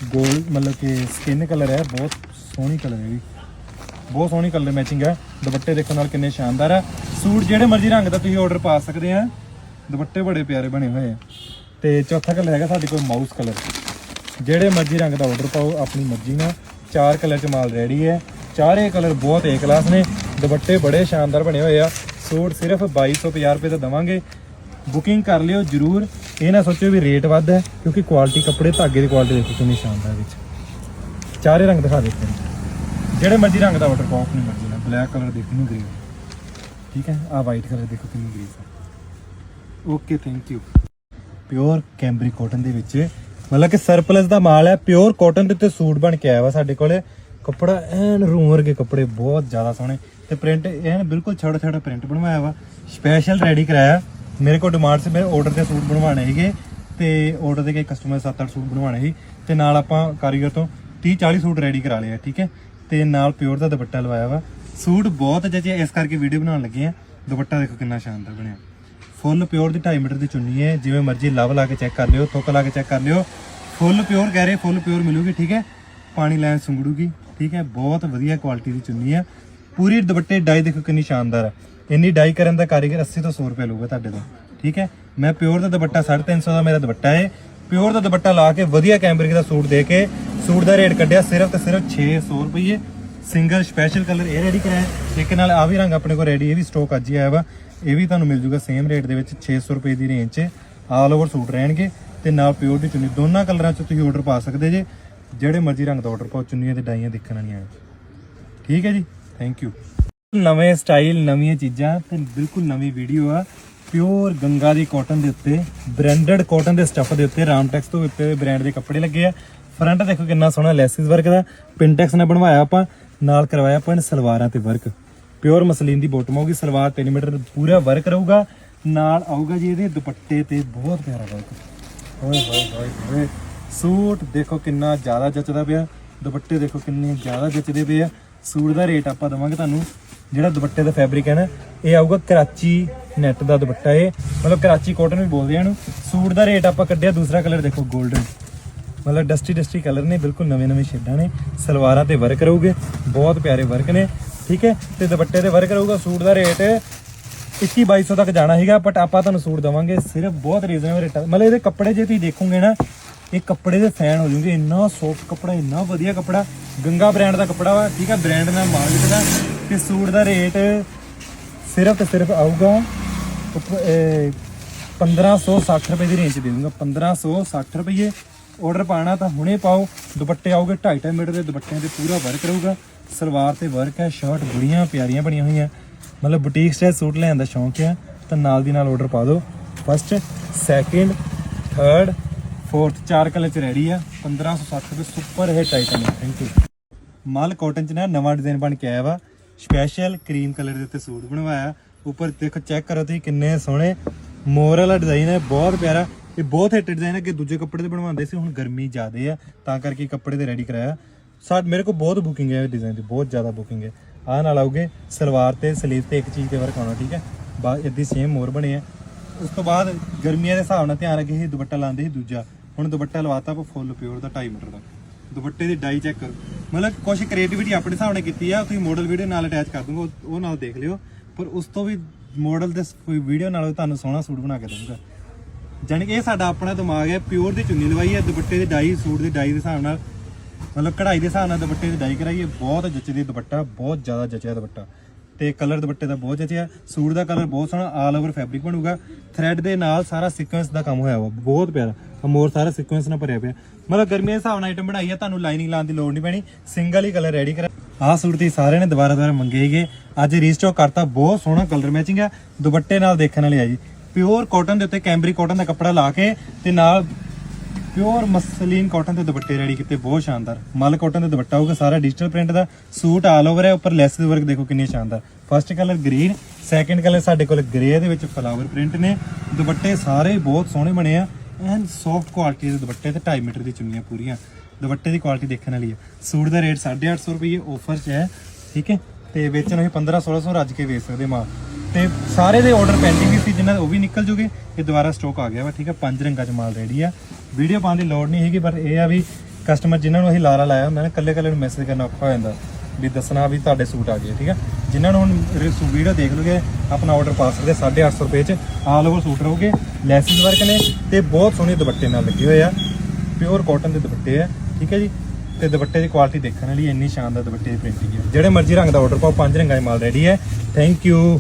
골ਡ ਮਤਲਬ ਕਿ ਸਕਿਨ ਕਲਰ ਹੈ, ਬਹੁਤ ਸੋਹਣੀ ਕਲਰ ਹੈ ਵੀ ਬਹੁਤ ਸੋਹਣੀ ਕਲਰ ਮੈਚਿੰਗ ਹੈ, ਦੁਪੱਟੇ ਦੇਖਣ ਨਾਲ ਕਿੰਨੇ ਸ਼ਾਨਦਾਰ ਹੈ। ਸੂਟ ਜਿਹੜੇ ਮਰਜ਼ੀ ਰੰਗ ਦਾ ਤੁਸੀਂ ਆਰਡਰ ਪਾ ਸਕਦੇ ਆ, ਦੁਪੱਟੇ ਬੜੇ ਪਿਆਰੇ ਬਣੇ ਹੋਏ ਆ। ਤੇ ਚੌਥਾ ਕਲਰ ਹੈਗਾ ਸਾਡੇ ਕੋਲ ਮਾਊਸ ਕਲਰ ਜਿਹੜੇ ਮਰਜ਼ੀ ਰੰਗ ਦਾ ਆਰਡਰ ਪਾਓ, ਆਪਣੀ ਮਰਜ਼ੀ ਨਾਲ, ਚਾਰ ਕਲਰ ਚ ਮਾਲ ਰੈਡੀ ਹੈ। ਚਾਰੇ ਕਲਰ ਬਹੁਤ ਏ ਕਲਾਸ ਨੇ। ਦੁਪੱਟੇ ਬੜੇ ਸ਼ਾਨਦਾਰ ਬਣੇ ਹੋਏ ਆ। ਸੂਟ ਸਿਰਫ 2250 ਰੁਪਏ ਦਾ ਦਵਾਂਗੇ। ਬੁਕਿੰਗ ਕਰ ਲਿਓ ਜਰੂਰ। ਇਹ ਨਾ ਸੋਚਿਓ ਵੀ ਰੇਟ ਵੱਧ ਹੈ, ਕਿਉਂਕਿ ਕੁਆਲਿਟੀ ਕੱਪੜੇ ਧਾਗੇ ਦੀ ਕੁਆਲਿਟੀ ਦੇਖੋ ਕਿੰਨੀ ਸ਼ਾਨਦਾਰ ਵਿੱਚ। ਚਾਰੇ ਰੰਗ ਦਿਖਾ ਦਿੱਤੇ ਨੇ। ਜਿਹੜੇ ਮਰਜ਼ੀ ਰੰਗ ਦਾ ਵਾਟਰ ਪਾਓ, ਆਪਣੀ ਮਰਜ਼ੀ ਨਾਲ। ਬਲੈਕ ਕਲਰ ਦੇਖੋ ਨੂੰ ਗ੍ਰੇ ਠੀਕ ਹੈ? ਆ ਵਾਈਟ ਕਲਰ ਦੇਖੋ, ਕਿੰਨੀ ਗ੍ਰੇ ਹੈ। Okay thank you pure cambric cotton ਦੇ ਵਿੱਚ, ਮਤਲਬ ਕਿ ਸਰਪਲਸ ਦਾ ਮਾਲ ਹੈ। ਪਿਓਰ ਕਾਟਨ ਦੇ ਉੱਤੇ ਸੂਟ ਬਣ ਕੇ ਆਇਆ ਵਾ ਸਾਡੇ ਕੋਲੇ। ਕੱਪੜਾ ਐਨ ਰੂਮ ਵਰਗੇ ਕੱਪੜੇ ਬਹੁਤ ਜ਼ਿਆਦਾ ਸੋਹਣੇ ਤੇ ਪ੍ਰਿੰਟ ਐਨ ਬਿਲਕੁਲ ਛੋਟਾ ਛੋਟਾ ਪ੍ਰਿੰਟ ਬਣਵਾਇਆ ਵਾ। ਸਪੈਸ਼ਲ ਰੈਡੀ ਕਰਾਇਆ। ਮੇਰੇ ਕੋਲ ਡਿਮਾਂਡ ਸੀ ਮੇਰੇ ਆਰਡਰ ਤੇ ਸੂਟ ਬਣਵਾਣੇ ਸੀਗੇ ਤੇ ਆਰਡਰ ਦੇ ਕਈ ਕਸਟਮਰ 7-8 ਸੂਟ ਬਣਵਾਣੇ ਸੀ ਤੇ ਨਾਲ ਆਪਾਂ ਕਾਰੀਗਰ ਤੋਂ 30-40 ਸੂਟ ਰੈਡੀ ਕਰਾ ਲਏ ਆ, ਠੀਕ ਹੈ? ਤੇ ਨਾਲ ਪਿਓਰ ਦਾ ਦੁਪੱਟਾ ਲਵਾਇਆ ਵਾ। ਸੂਟ ਬਹੁਤ ਜਚੇ, ਇਸ ਕਰਕੇ ਵੀਡੀਓ ਬਣਾਉਣ ਲੱਗੇ ਆ। ਦੁਪੱਟਾ ਦੇਖੋ ਕਿੰਨਾ ਸ਼ਾਨਦਾਰ ਬਣਿਆ। ਫੁੱਲ ਪਿਓਰ ਦੀ 2.5 ਮੀਟਰ ਦੀ ਚੁੰਨੀ ਹੈ, ਜਿਵੇਂ ਮਰਜ਼ੀ ਲਵ ਲਾ ਕੇ ਚੈੱਕ ਕਰ ਲਿਓ, ਥੁੱਕ ਲਾ ਕੇ ਚੈੱਕ ਕਰ ਲਿਓ। ਫੁੱਲ ਪਿਓਰ ਕਹਿ ਰਹੇ ਫੁੱਲ ਪਿਓਰ ਮਿਲੂਗੀ, ਠੀਕ ਹੈ? ਪਾਣੀ ਲੈਣ ਸੁੰਗੜੂਗੀ। ਠੀਕ ਹੈ, ਬਹੁਤ ਵਧੀਆ ਕੁਆਲਿਟੀ ਦੀ ਚੁੰਨੀ ਹੈ। ਪੂਰੀ ਦੁਪੱਟੇ ਡਾਈ ਦੇਖੋ ਕਿੰਨੀ ਸ਼ਾਨਦਾਰ ਹੈ। ਇੰਨੀ ਡਾਈ ਕਰਨ ਦਾ ਕਾਰੀਗਰ 80 ਤੋਂ 100 ਰੁਪਏ ਲਊਗਾ ਤੁਹਾਡੇ ਤੋਂ, ਠੀਕ ਹੈ। ਮੈਂ ਪਿਓਰ ਦਾ ਦੁਪੱਟਾ 350 ਦਾ ਮੇਰਾ ਦੁਪੱਟਾ ਹੈ। ਪਿਓਰ ਦਾ ਦੁਪੱਟਾ ਲਾ ਕੇ ਵਧੀਆ ਕੈਂਬਰਿਕ ਦਾ ਸੂਟ ਦੇ ਕੇ ਸੂਟ ਦਾ ਰੇਟ ਕੱਢਿਆ ਸਿਰਫ ਤੇ ਸਿਰਫ 600 ਰੁਪਏ ਸਿੰਗਲ ਸਪੈਸ਼ਲ ਕਲਰ ਇਹ ਰੈਡੀ ਕਰਾਇਆ ਇੱਕ ਨਾਲ ਆ ਵੀ ਰੰਗ ਆਪਣੇ ਕੋਲ ਰੈਡੀ ਇਹ ਵੀ ਸਟਾਕ ਅੱਜ ਹੀ ਆਇਆ ਵਾ। ਇਹ ਵੀ ਤੁਹਾਨੂੰ ਮਿਲ ਜੂਗਾ ਸੇਮ ਰੇਟ ਦੇ ਵਿੱਚ 600 ਰੁਪਏ ਦੀ ਰੇਂਜ 'ਚ। ਆਲ ਓਵਰ ਸੂਟ ਰਹਿਣਗੇ ਤੇ ਨਾਲ ਪਿਓਰ ਦੀ ਚੁੰਨੀ, ਦੋਨਾਂ ਕਲਰਾਂ 'ਚ ਤੁਸੀਂ ਆਰਡਰ ਪਾ ਸਕਦੇ ਜੇ। ਜਿਹੜੇ ਮਰਜ਼ੀ ਰੰਗ ਦਾ ਆਰਡਰ ਪਾਓ, ਚੁੰਨੀਆਂ ਤੇ ਡਾਈਆਂ ਦੇਖਣ ਵਾਲੀਆਂ ਠੀਕ ਹੈ ਜੀ? ਥੈਂਕ ਯੂ ਨਵੇਂ ਸਟਾਈਲ ਨਵੀਆਂ ਚੀਜ਼ਾਂ ਤੇ ਬਿਲਕੁਲ ਨਵੀਂ ਵੀਡੀਓ ਆ। ਪਿਓਰ ਗੰਗਾ ਦੀ ਕਾਟਨ ਦੇ ਉੱਤੇ ਬ੍ਰਾਂਡਡ ਕਾਟਨ ਦੇ ਸਟੱਫ ਦੇ ਉੱਤੇ ਰਾਮਟੈਕਸ ਤੋਂ ਉੱਤੇ ਬ੍ਰਾਂਡ ਦੇ ਕੱਪੜੇ ਲੱਗੇ ਆ। ਫਰੰਟ ਦੇਖੋ ਕਿੰਨਾ ਸੋਹਣਾ ਲੈਸਿਸ ਵਰਕ ਦਾ। ਪਿੰਟੈਕਸ ਨੇ ਬਣਵਾਇਆ ਆਪਾਂ, ਨਾਲ ਕਰਵਾਇਆ ਆਪਾਂ ਇਹਨੇ ਸਲਵਾਰਾਂ ਤੇ ਵਰਕ ਪਿਓਰ ਮਸਲੀਨ ਦੀ ਬੋਟਮ ਹੋਊਗੀ ਸਲਵਾਰ 3 ਮੀਟਰ ਪੂਰਾ ਵਰਕ ਰਹੂਗਾ। ਨਾਲ ਆਊਗਾ ਜੀ ਇਹਦੇ ਦੁਪੱਟੇ ਤੇ ਬਹੁਤ ਪਿਆਰਾ ਵਰਕ ਓਏ ਹੋਏ ਹੋਏ ਹੋਏ। ਸੂਟ ਦੇਖੋ ਕਿੰਨਾ ਜ਼ਿਆਦਾ ਜੱਚਦਾ ਪਿਆ, ਦੁਪੱਟੇ ਦੇਖੋ ਕਿੰਨੇ ਜ਼ਿਆਦਾ ਜੱਚਦੇ ਪਏ ਆ। ਸੂਟ ਦਾ ਰੇਟ ਆਪਾਂ ਦਵਾਂਗੇ ਤੁਹਾਨੂੰ, ਜਿਹੜਾ ਦੁਪੱਟੇ ਦਾ ਫੈਬਰਿਕ ਹੈ ਨਾ, ਇਹ ਆਊਗਾ ਕਰਾਚੀ ਨੈਟ ਦਾ ਦੁਪੱਟਾ ਇਹ। ਮਤਲਬ ਕਰਾਚੀ ਕਾਟਨ ਵੀ ਬੋਲਦੇ ਆ ਇਹਨੂੰ। ਸੂਟ ਦਾ ਰੇਟ ਆਪਾਂ ਕੱਢਿਆ ਦੂਸਰਾ ਕਲਰ ਦੇਖੋ 골ਡਨ ਮਤਲਬ ਡਸਟੀ ਡਸਟੀ ਕਲਰ ਨੇ, ਬਿਲਕੁਲ ਨਵੇਂ ਨਵੇਂ ਸ਼ੇਡਾਂ ਨੇ। ਸਲਵਾਰਾਂ ਤੇ ਵਰਕ ਰਹੂਗੇ ਬਹੁਤ ਪਿਆਰੇ ਵਰਕ ਨੇ, ਠੀਕ ਹੈ? ਤੇ ਦੁਪੱਟੇ ਤੇ ਵਰਕ ਰਹੂਗਾ ਸੂਟ ਦਾ ਰੇਟ 21 2200 ਤੱਕ ਜਾਣਾ ਹੈਗਾ ਬਟ ਆਪਾਂ ਤੁਹਾਨੂੰ ਸੂਟ ਦਵਾਂਗੇ, ਸਿਰਫ ਬਹੁਤ ਰੀਜ਼ਨੇਬਲ ਰੇਟ ਮਤਲਬ ਇਹਦੇ ਕੱਪੜੇ ਜੇ ਤੁਸੀਂ ਦੇਖੋਗੇ ਨਾ ਇਹ ਕੱਪੜੇ ਦੇ ਫੈਨ ਹੋ ਜਾਓਗੇ ਇੰਨਾ ਸੌਫਟ ਕੱਪੜਾ, ਇੰਨਾ ਵਧੀਆ ਕੱਪੜਾ। ਗੰਗਾ ਬ੍ਰਾਂਡ ਦਾ ਕੱਪੜਾ ਵਾ, ਠੀਕ ਆ? ਬ੍ਰਾਂਡ ਨਾਲ ਮਾਲ ਵਿਕਦਾ ਤੇ ਸੂਟ ਦਾ ਰੇਟ ਸਿਰਫ ਤੇ ਸਿਰਫ ਆਊਗਾ, ਉੱਪ- ਇਹ 1560 ਰੁਪਏ ਦੀ ਰੇਂਜ ਦੇ ਦੂੰਗਾ 1560 ਰੁਪਏ ਆਰਡਰ ਪਾਣਾ ਤਾਂ ਹੁਣੇ ਪਾਓ। ਦੁਪੱਟੇ ਆਉਗੇ 2.5 ਮੀਟਰ ਦੇ, ਦੁਪੱਟਿਆਂ ਤੇ ਪੂਰਾ ਵਰਕ ਰਹੂਗਾ। ਸਲਵਾਰ ਤੇ ਵਰਕ ਹੈ ਸ਼ਰਟ ਬੜੀਆਂ ਪਿਆਰੀਆਂ ਬਣੀਆਂ ਹੋਈਆਂ। ਮਤਲਬ ਬੁਟੀਕ ਸਟਾਈਲ ਸੂਟ ਲੈਣ ਦਾ ਸ਼ੌਂਕ ਹੈ ਤਾਂ ਨਾਲ ਦੀ ਨਾਲ ਆਰਡਰ ਪਾ ਦਿਓ। ਫਸਟ ਸੈਕਿੰਡ ਥਰਡ ਫੋਰਥ ਚਾਰ ਕਲਰ ਚ ਰੈਡੀ ਆ। 1560 ਰੁਪਏ ਸੁਪਰ ਹਿੱਟ ਆਈਟਮ ਹੈ ਥੈਂਕ ਯੂ ਮਾਲ ਕਾਟਨ ਚ ਨਾ ਨਵਾਂ ਡਿਜ਼ਾਈਨ ਬਣ ਕੇ ਆਇਆ ਵਾ। ਸਪੈਸ਼ਲ ਕਰੀਮ ਕਲਰ ਦੇ ਉੱਤੇ ਸੂਟ ਬਣਵਾਇਆ। ਉੱਪਰ ਦੇਖੋ ਚੈੱਕ ਕਰੋ ਤੁਸੀਂ ਕਿੰਨੇ ਸੋਹਣੇ। ਮੋਰ ਵਾਲਾ ਡਿਜ਼ਾਈਨ ਹੈ ਬਹੁਤ ਪਿਆਰਾ। ਇਹ ਬਹੁਤ ਹਿੱਟ ਡਿਜ਼ਾਈਨ ਹੈ ਕਿ ਦੂਜੇ ਕੱਪੜੇ ਦੇ ਬਣਵਾਉਂਦੇ ਸੀ, ਹੁਣ ਗਰਮੀ ਜ਼ਿਆਦੇ ਆ। ਤਾਂ ਕਰਕੇ ਕੱਪੜੇ ਤੇ ਰੈਡੀ ਕਰਾਇਆ। ਸਾ ਮੇਰੇ ਕੋਲ ਬਹੁਤ ਬੁਕਿੰਗ ਹੈ ਇਹ ਡਿਜ਼ਾਈਨ ਦੀ, ਬਹੁਤ ਜ਼ਿਆਦਾ ਬੁਕਿੰਗ ਹੈ ਆਹ ਨਾਲ ਆਉਗੇ ਸਲਵਾਰ ਤੇ ਸਲੀਵ ਤੇ ਇੱਕ ਚੀਜ਼ ਤੇ ਵਰਕ ਆਉਣਾ, ਠੀਕ ਹੈ ਬਾ ਇਦਾਂ ਸੇਮ ਮੋਰ ਬਣੇ ਆ। ਉਸ ਤੋਂ ਬਾਅਦ ਗਰਮੀਆਂ ਦੇ ਹਿਸਾਬ ਨਾਲ ਧਿਆਨ ਰੱਖੇ ਸੀ, ਦੁਪੱਟਾ ਲਾਉਂਦੇ ਸੀ ਦੂਜਾ। ਹੁਣ ਦੁਪੱਟਾ ਲਵਾਤਾ ਆਪਾਂ ਫੁੱਲ ਪਿਓਰ ਦਾ 2.5 ਮੀਟਰ ਦਾ। ਦੁਪੱਟੇ ਦੀ ਡਾਈ ਚੈੱਕ ਕਰੋ। ਮਤਲਬ ਕੁਝ ਕ੍ਰੀਏਟੀਵਿਟੀ ਆਪਣੇ ਹਿਸਾਬ ਨਾਲ ਕੀਤੀ ਆ, ਤੁਸੀਂ ਮਾਡਲ ਵੀਡੀਓ ਨਾਲ ਅਟੈਚ ਕਰ ਦੂੰਗਾ, ਉਹ- ਨਾਲ ਦੇਖ ਲਿਓ। ਪਰ ਉਸ ਤੋਂ ਵੀ ਮਾਡਲ ਦੇ ਕੋਈ ਵੀਡੀਓ ਨਾਲ ਤੁਹਾਨੂੰ ਸੋਹਣਾ ਸੂਟ ਬਣਾ ਕੇ ਦਊਂਗਾ। ਜਾਣੀ ਕਿ ਇਹ ਸਾਡਾ ਆਪਣਾ ਦਿਮਾਗ ਹੈ ਪਿਓਰ ਦੀ ਚੁੰਨੀ ਲਵਾਈ ਹੈ, ਦੁਪੱਟੇ ਦੀ ਡਾਈ ਸੂਟ ਦੀ ਡਾਈ ਦੇ ਹਿਸਾਬ ਨਾਲ। ਮਤਲਬ ਕਢਾਈ ਦੇ ਹਿਸਾਬ ਨਾਲ ਦੁਪੱਟੇ ਦੀ ਡਾਈ ਕਰਾਈਏ ਹੈ, ਬਹੁਤ ਜੱਚਦੀ ਦੁਪੱਟਾ, ਬਹੁਤ ਜ਼ਿਆਦਾ ਜੱਚਿਆ ਦੁਪੱਟਾ। ਤੇ ਕਲਰ ਦੁਪੱਟੇ ਦਾ ਬਹੁਤ ਜੱਚਿਆ ਸੂਟ ਦਾ ਕਲਰ ਬਹੁਤ ਸੋਹਣਾ ਆਲ ਓਵਰ ਫੈਬਰਿਕ ਬਣੂਗਾ। ਥ੍ਰੈਡ ਦੇ ਨਾਲ ਸਾਰਾ ਸੀਕੁਐਂਸ ਦਾ ਕੰਮ ਹੋਇਆ ਵਾ, ਬਹੁਤ ਪਿਆਰਾ। ਅਮੋਰ ਸਾਰਾ ਸੀਕੁਐਂਸ ਨਾਲ ਭਰਿਆ ਪਿਆ। ਮਤਲਬ ਗਰਮੀਆਂ ਦੇ ਹਿਸਾਬ ਨਾਲ ਆਈਟਮ ਬਣਾਈ ਹੈ ਤੁਹਾਨੂੰ ਲਾਈਨਿੰਗ ਲਾਉਣ ਦੀ ਲੋੜ ਨਹੀਂ ਪੈਣੀ। ਸਿੰਗਲ ਹੀ ਕਲਰ ਰੈਡੀ ਕਰਾ ਆਹ ਸੂਟ ਤੇ ਸਾਰਿਆਂ ਨੇ ਦੁਬਾਰਾ ਦੁਬਾਰਾ ਮੰਗੇ ਗਏ ਅੱਜ ਰੀਸਟਾਕ ਕਰਤਾ, ਬਹੁਤ ਸੋਹਣਾ ਕਲਰ ਮੈਚਿੰਗ ਹੈ ਦੁਪੱਟੇ ਨਾਲ ਦੇਖਣ ਵਾਲੇ ਆ ਜੀ। ਪਿਓਰ ਕਾਟਨ ਦੇ ਉੱਤੇ ਕੈਂਬਰੀ ਕਾਟਨ ਦਾ ਕੱਪੜਾ ਲਾ ਕੇ ਤੇ ਨਾਲ ਪਿਓਰ ਮਸਲੀਨ ਕਾਟਨ ਦੇ ਦੁਪੱਟੇ ਰੈਡੀ ਕੀਤੇ, ਬਹੁਤ ਸ਼ਾਨਦਾਰ। ਮਲ ਕਾਟਨ ਦਾ ਦੁਪੱਟਾ ਹੋਊਗਾ, ਸਾਰਾ ਡਿਜੀਟਲ ਪ੍ਰਿੰਟ ਦਾ। ਸੂਟ ਆਲ ਓਵਰ ਹੈ, ਉੱਪਰ ਲੈਸ ਦੇ ਵਰਕ ਦੇਖੋ ਕਿੰਨੇ ਸ਼ਾਨਦਾਰ। First colour green second colour ਸਾਡੇ ਕੋਲ ਗ੍ਰੇ ਦੇ ਵਿੱਚ ਫਲਾਵਰ ਪ੍ਰਿੰਟ ਨੇ। ਦੁਪੱਟੇ ਸਾਰੇ ਬਹੁਤ ਸੋਹਣੇ ਬਣੇ ਆ ਐਂਡ ਸੌਫਟ ਕੁਆਲਿਟੀ ਦੇ ਦੁਪੱਟੇ ਤੇ 2.5 ਮੀਟਰ ਦੀ ਚੁੰਨੀਆਂ ਪੂਰੀਆਂ। ਦੁਪੱਟੇ ਦੀ ਕੁਆਲਿਟੀ ਦੇਖਣ ਵਾਲੀ ਹੈ ਸੂਟ ਦਾ ਰੇਟ 850 ਰੁਪਏ ਆਫਰ 'ਚ ਹੈ, ਠੀਕ ਹੈ? ਤੇ ਵੇਚਣ ਅਸੀਂ 15 1600 ਰੱਜ ਕੇ ਵੇਚ ਸਕਦੇ ਮਾਲ। ਤੇ ਸਾਰੇ ਦੇ ਆਰਡਰ ਪੈਂਡਿੰਗ ਵੀ ਸੀ, ਜਿਨ੍ਹਾਂ ਦੇ ਉਹ ਵੀ ਨਿਕਲ ਜੂਗੇ, ਇਹ ਦੁਬਾਰਾ ਸਟਾਕ ਆ ਗਿਆ ਵਾ, ਠੀਕ ਆ? ਪੰਜ ਰੰਗਾਂ 'ਚ ਮਾਲ ਰੈਡੀ ਆ। ਵੀਡੀਓ ਪਾਉਣ ਦੀ ਲੋੜ ਨਹੀਂ ਹੈਗੀ, ਪਰ ਇਹ ਆ ਵੀ ਕਸਟਮਰ ਜਿਨ੍ਹਾਂ ਨੂੰ ਅਸੀਂ ਲਾਰਾ ਲਾਇਆ ਹੁੰਦਾ ਨਾ ਕੱਲੇ ਕੱਲੇ ਨੂੰ ਮੈਸੇਜ ਕਰਨਾ ਔਖਾ ਹੋ ਜਾਂਦਾ, ਵੀ ਦੱਸਣਾ ਵੀ ਤੁਹਾਡੇ ਸੂਟ ਆ ਗਏ, ਠੀਕ ਹੈ ਜਿਨ੍ਹਾਂ ਨੂੰ ਹੁਣ ਵੀਡੀਓ ਦੇਖ ਲਓਗੇ, ਆਪਣਾ ਆਰਡਰ ਪਾ ਸਕਦੇ 850 ਰੁਪਏ 'ਚ ਆਲ ਓਵਰ ਸੂਟ ਰਹੋਗੇ, ਲੈਸਿਸ ਵਰਕ ਨੇ, ਤੇ ਬਹੁਤ ਸੋਹਣੇ ਦੁਪੱਟੇ ਨਾਲ ਲੱਗੇ ਹੋਏ ਆ ਪਿਓਰ ਕਾਟਨ ਦੇ ਦੁਪੱਟੇ ਆ, ਠੀਕ ਹੈ ਜੀ? ਤੇ ਦੁਪੱਟੇ ਦੀ ਕੁਆਲਿਟੀ ਦੇਖਣ ਵਾਲੀ ਇੰਨੀ ਸ਼ਾਨਦਾਰ ਦੁਪੱਟੇ ਦੀ ਪ੍ਰਿੰਟਿੰਗ ਹੈ ਜਿਹੜੇ ਮਰਜ਼ੀ ਰੰਗ ਦਾ ਆਰਡਰ ਪਾਓ, ਪੰਜ ਰੰਗਾਂ 'ਚ ਮਾਲ ਰੈਡੀ ਹੈ ਥੈਂਕ ਯੂ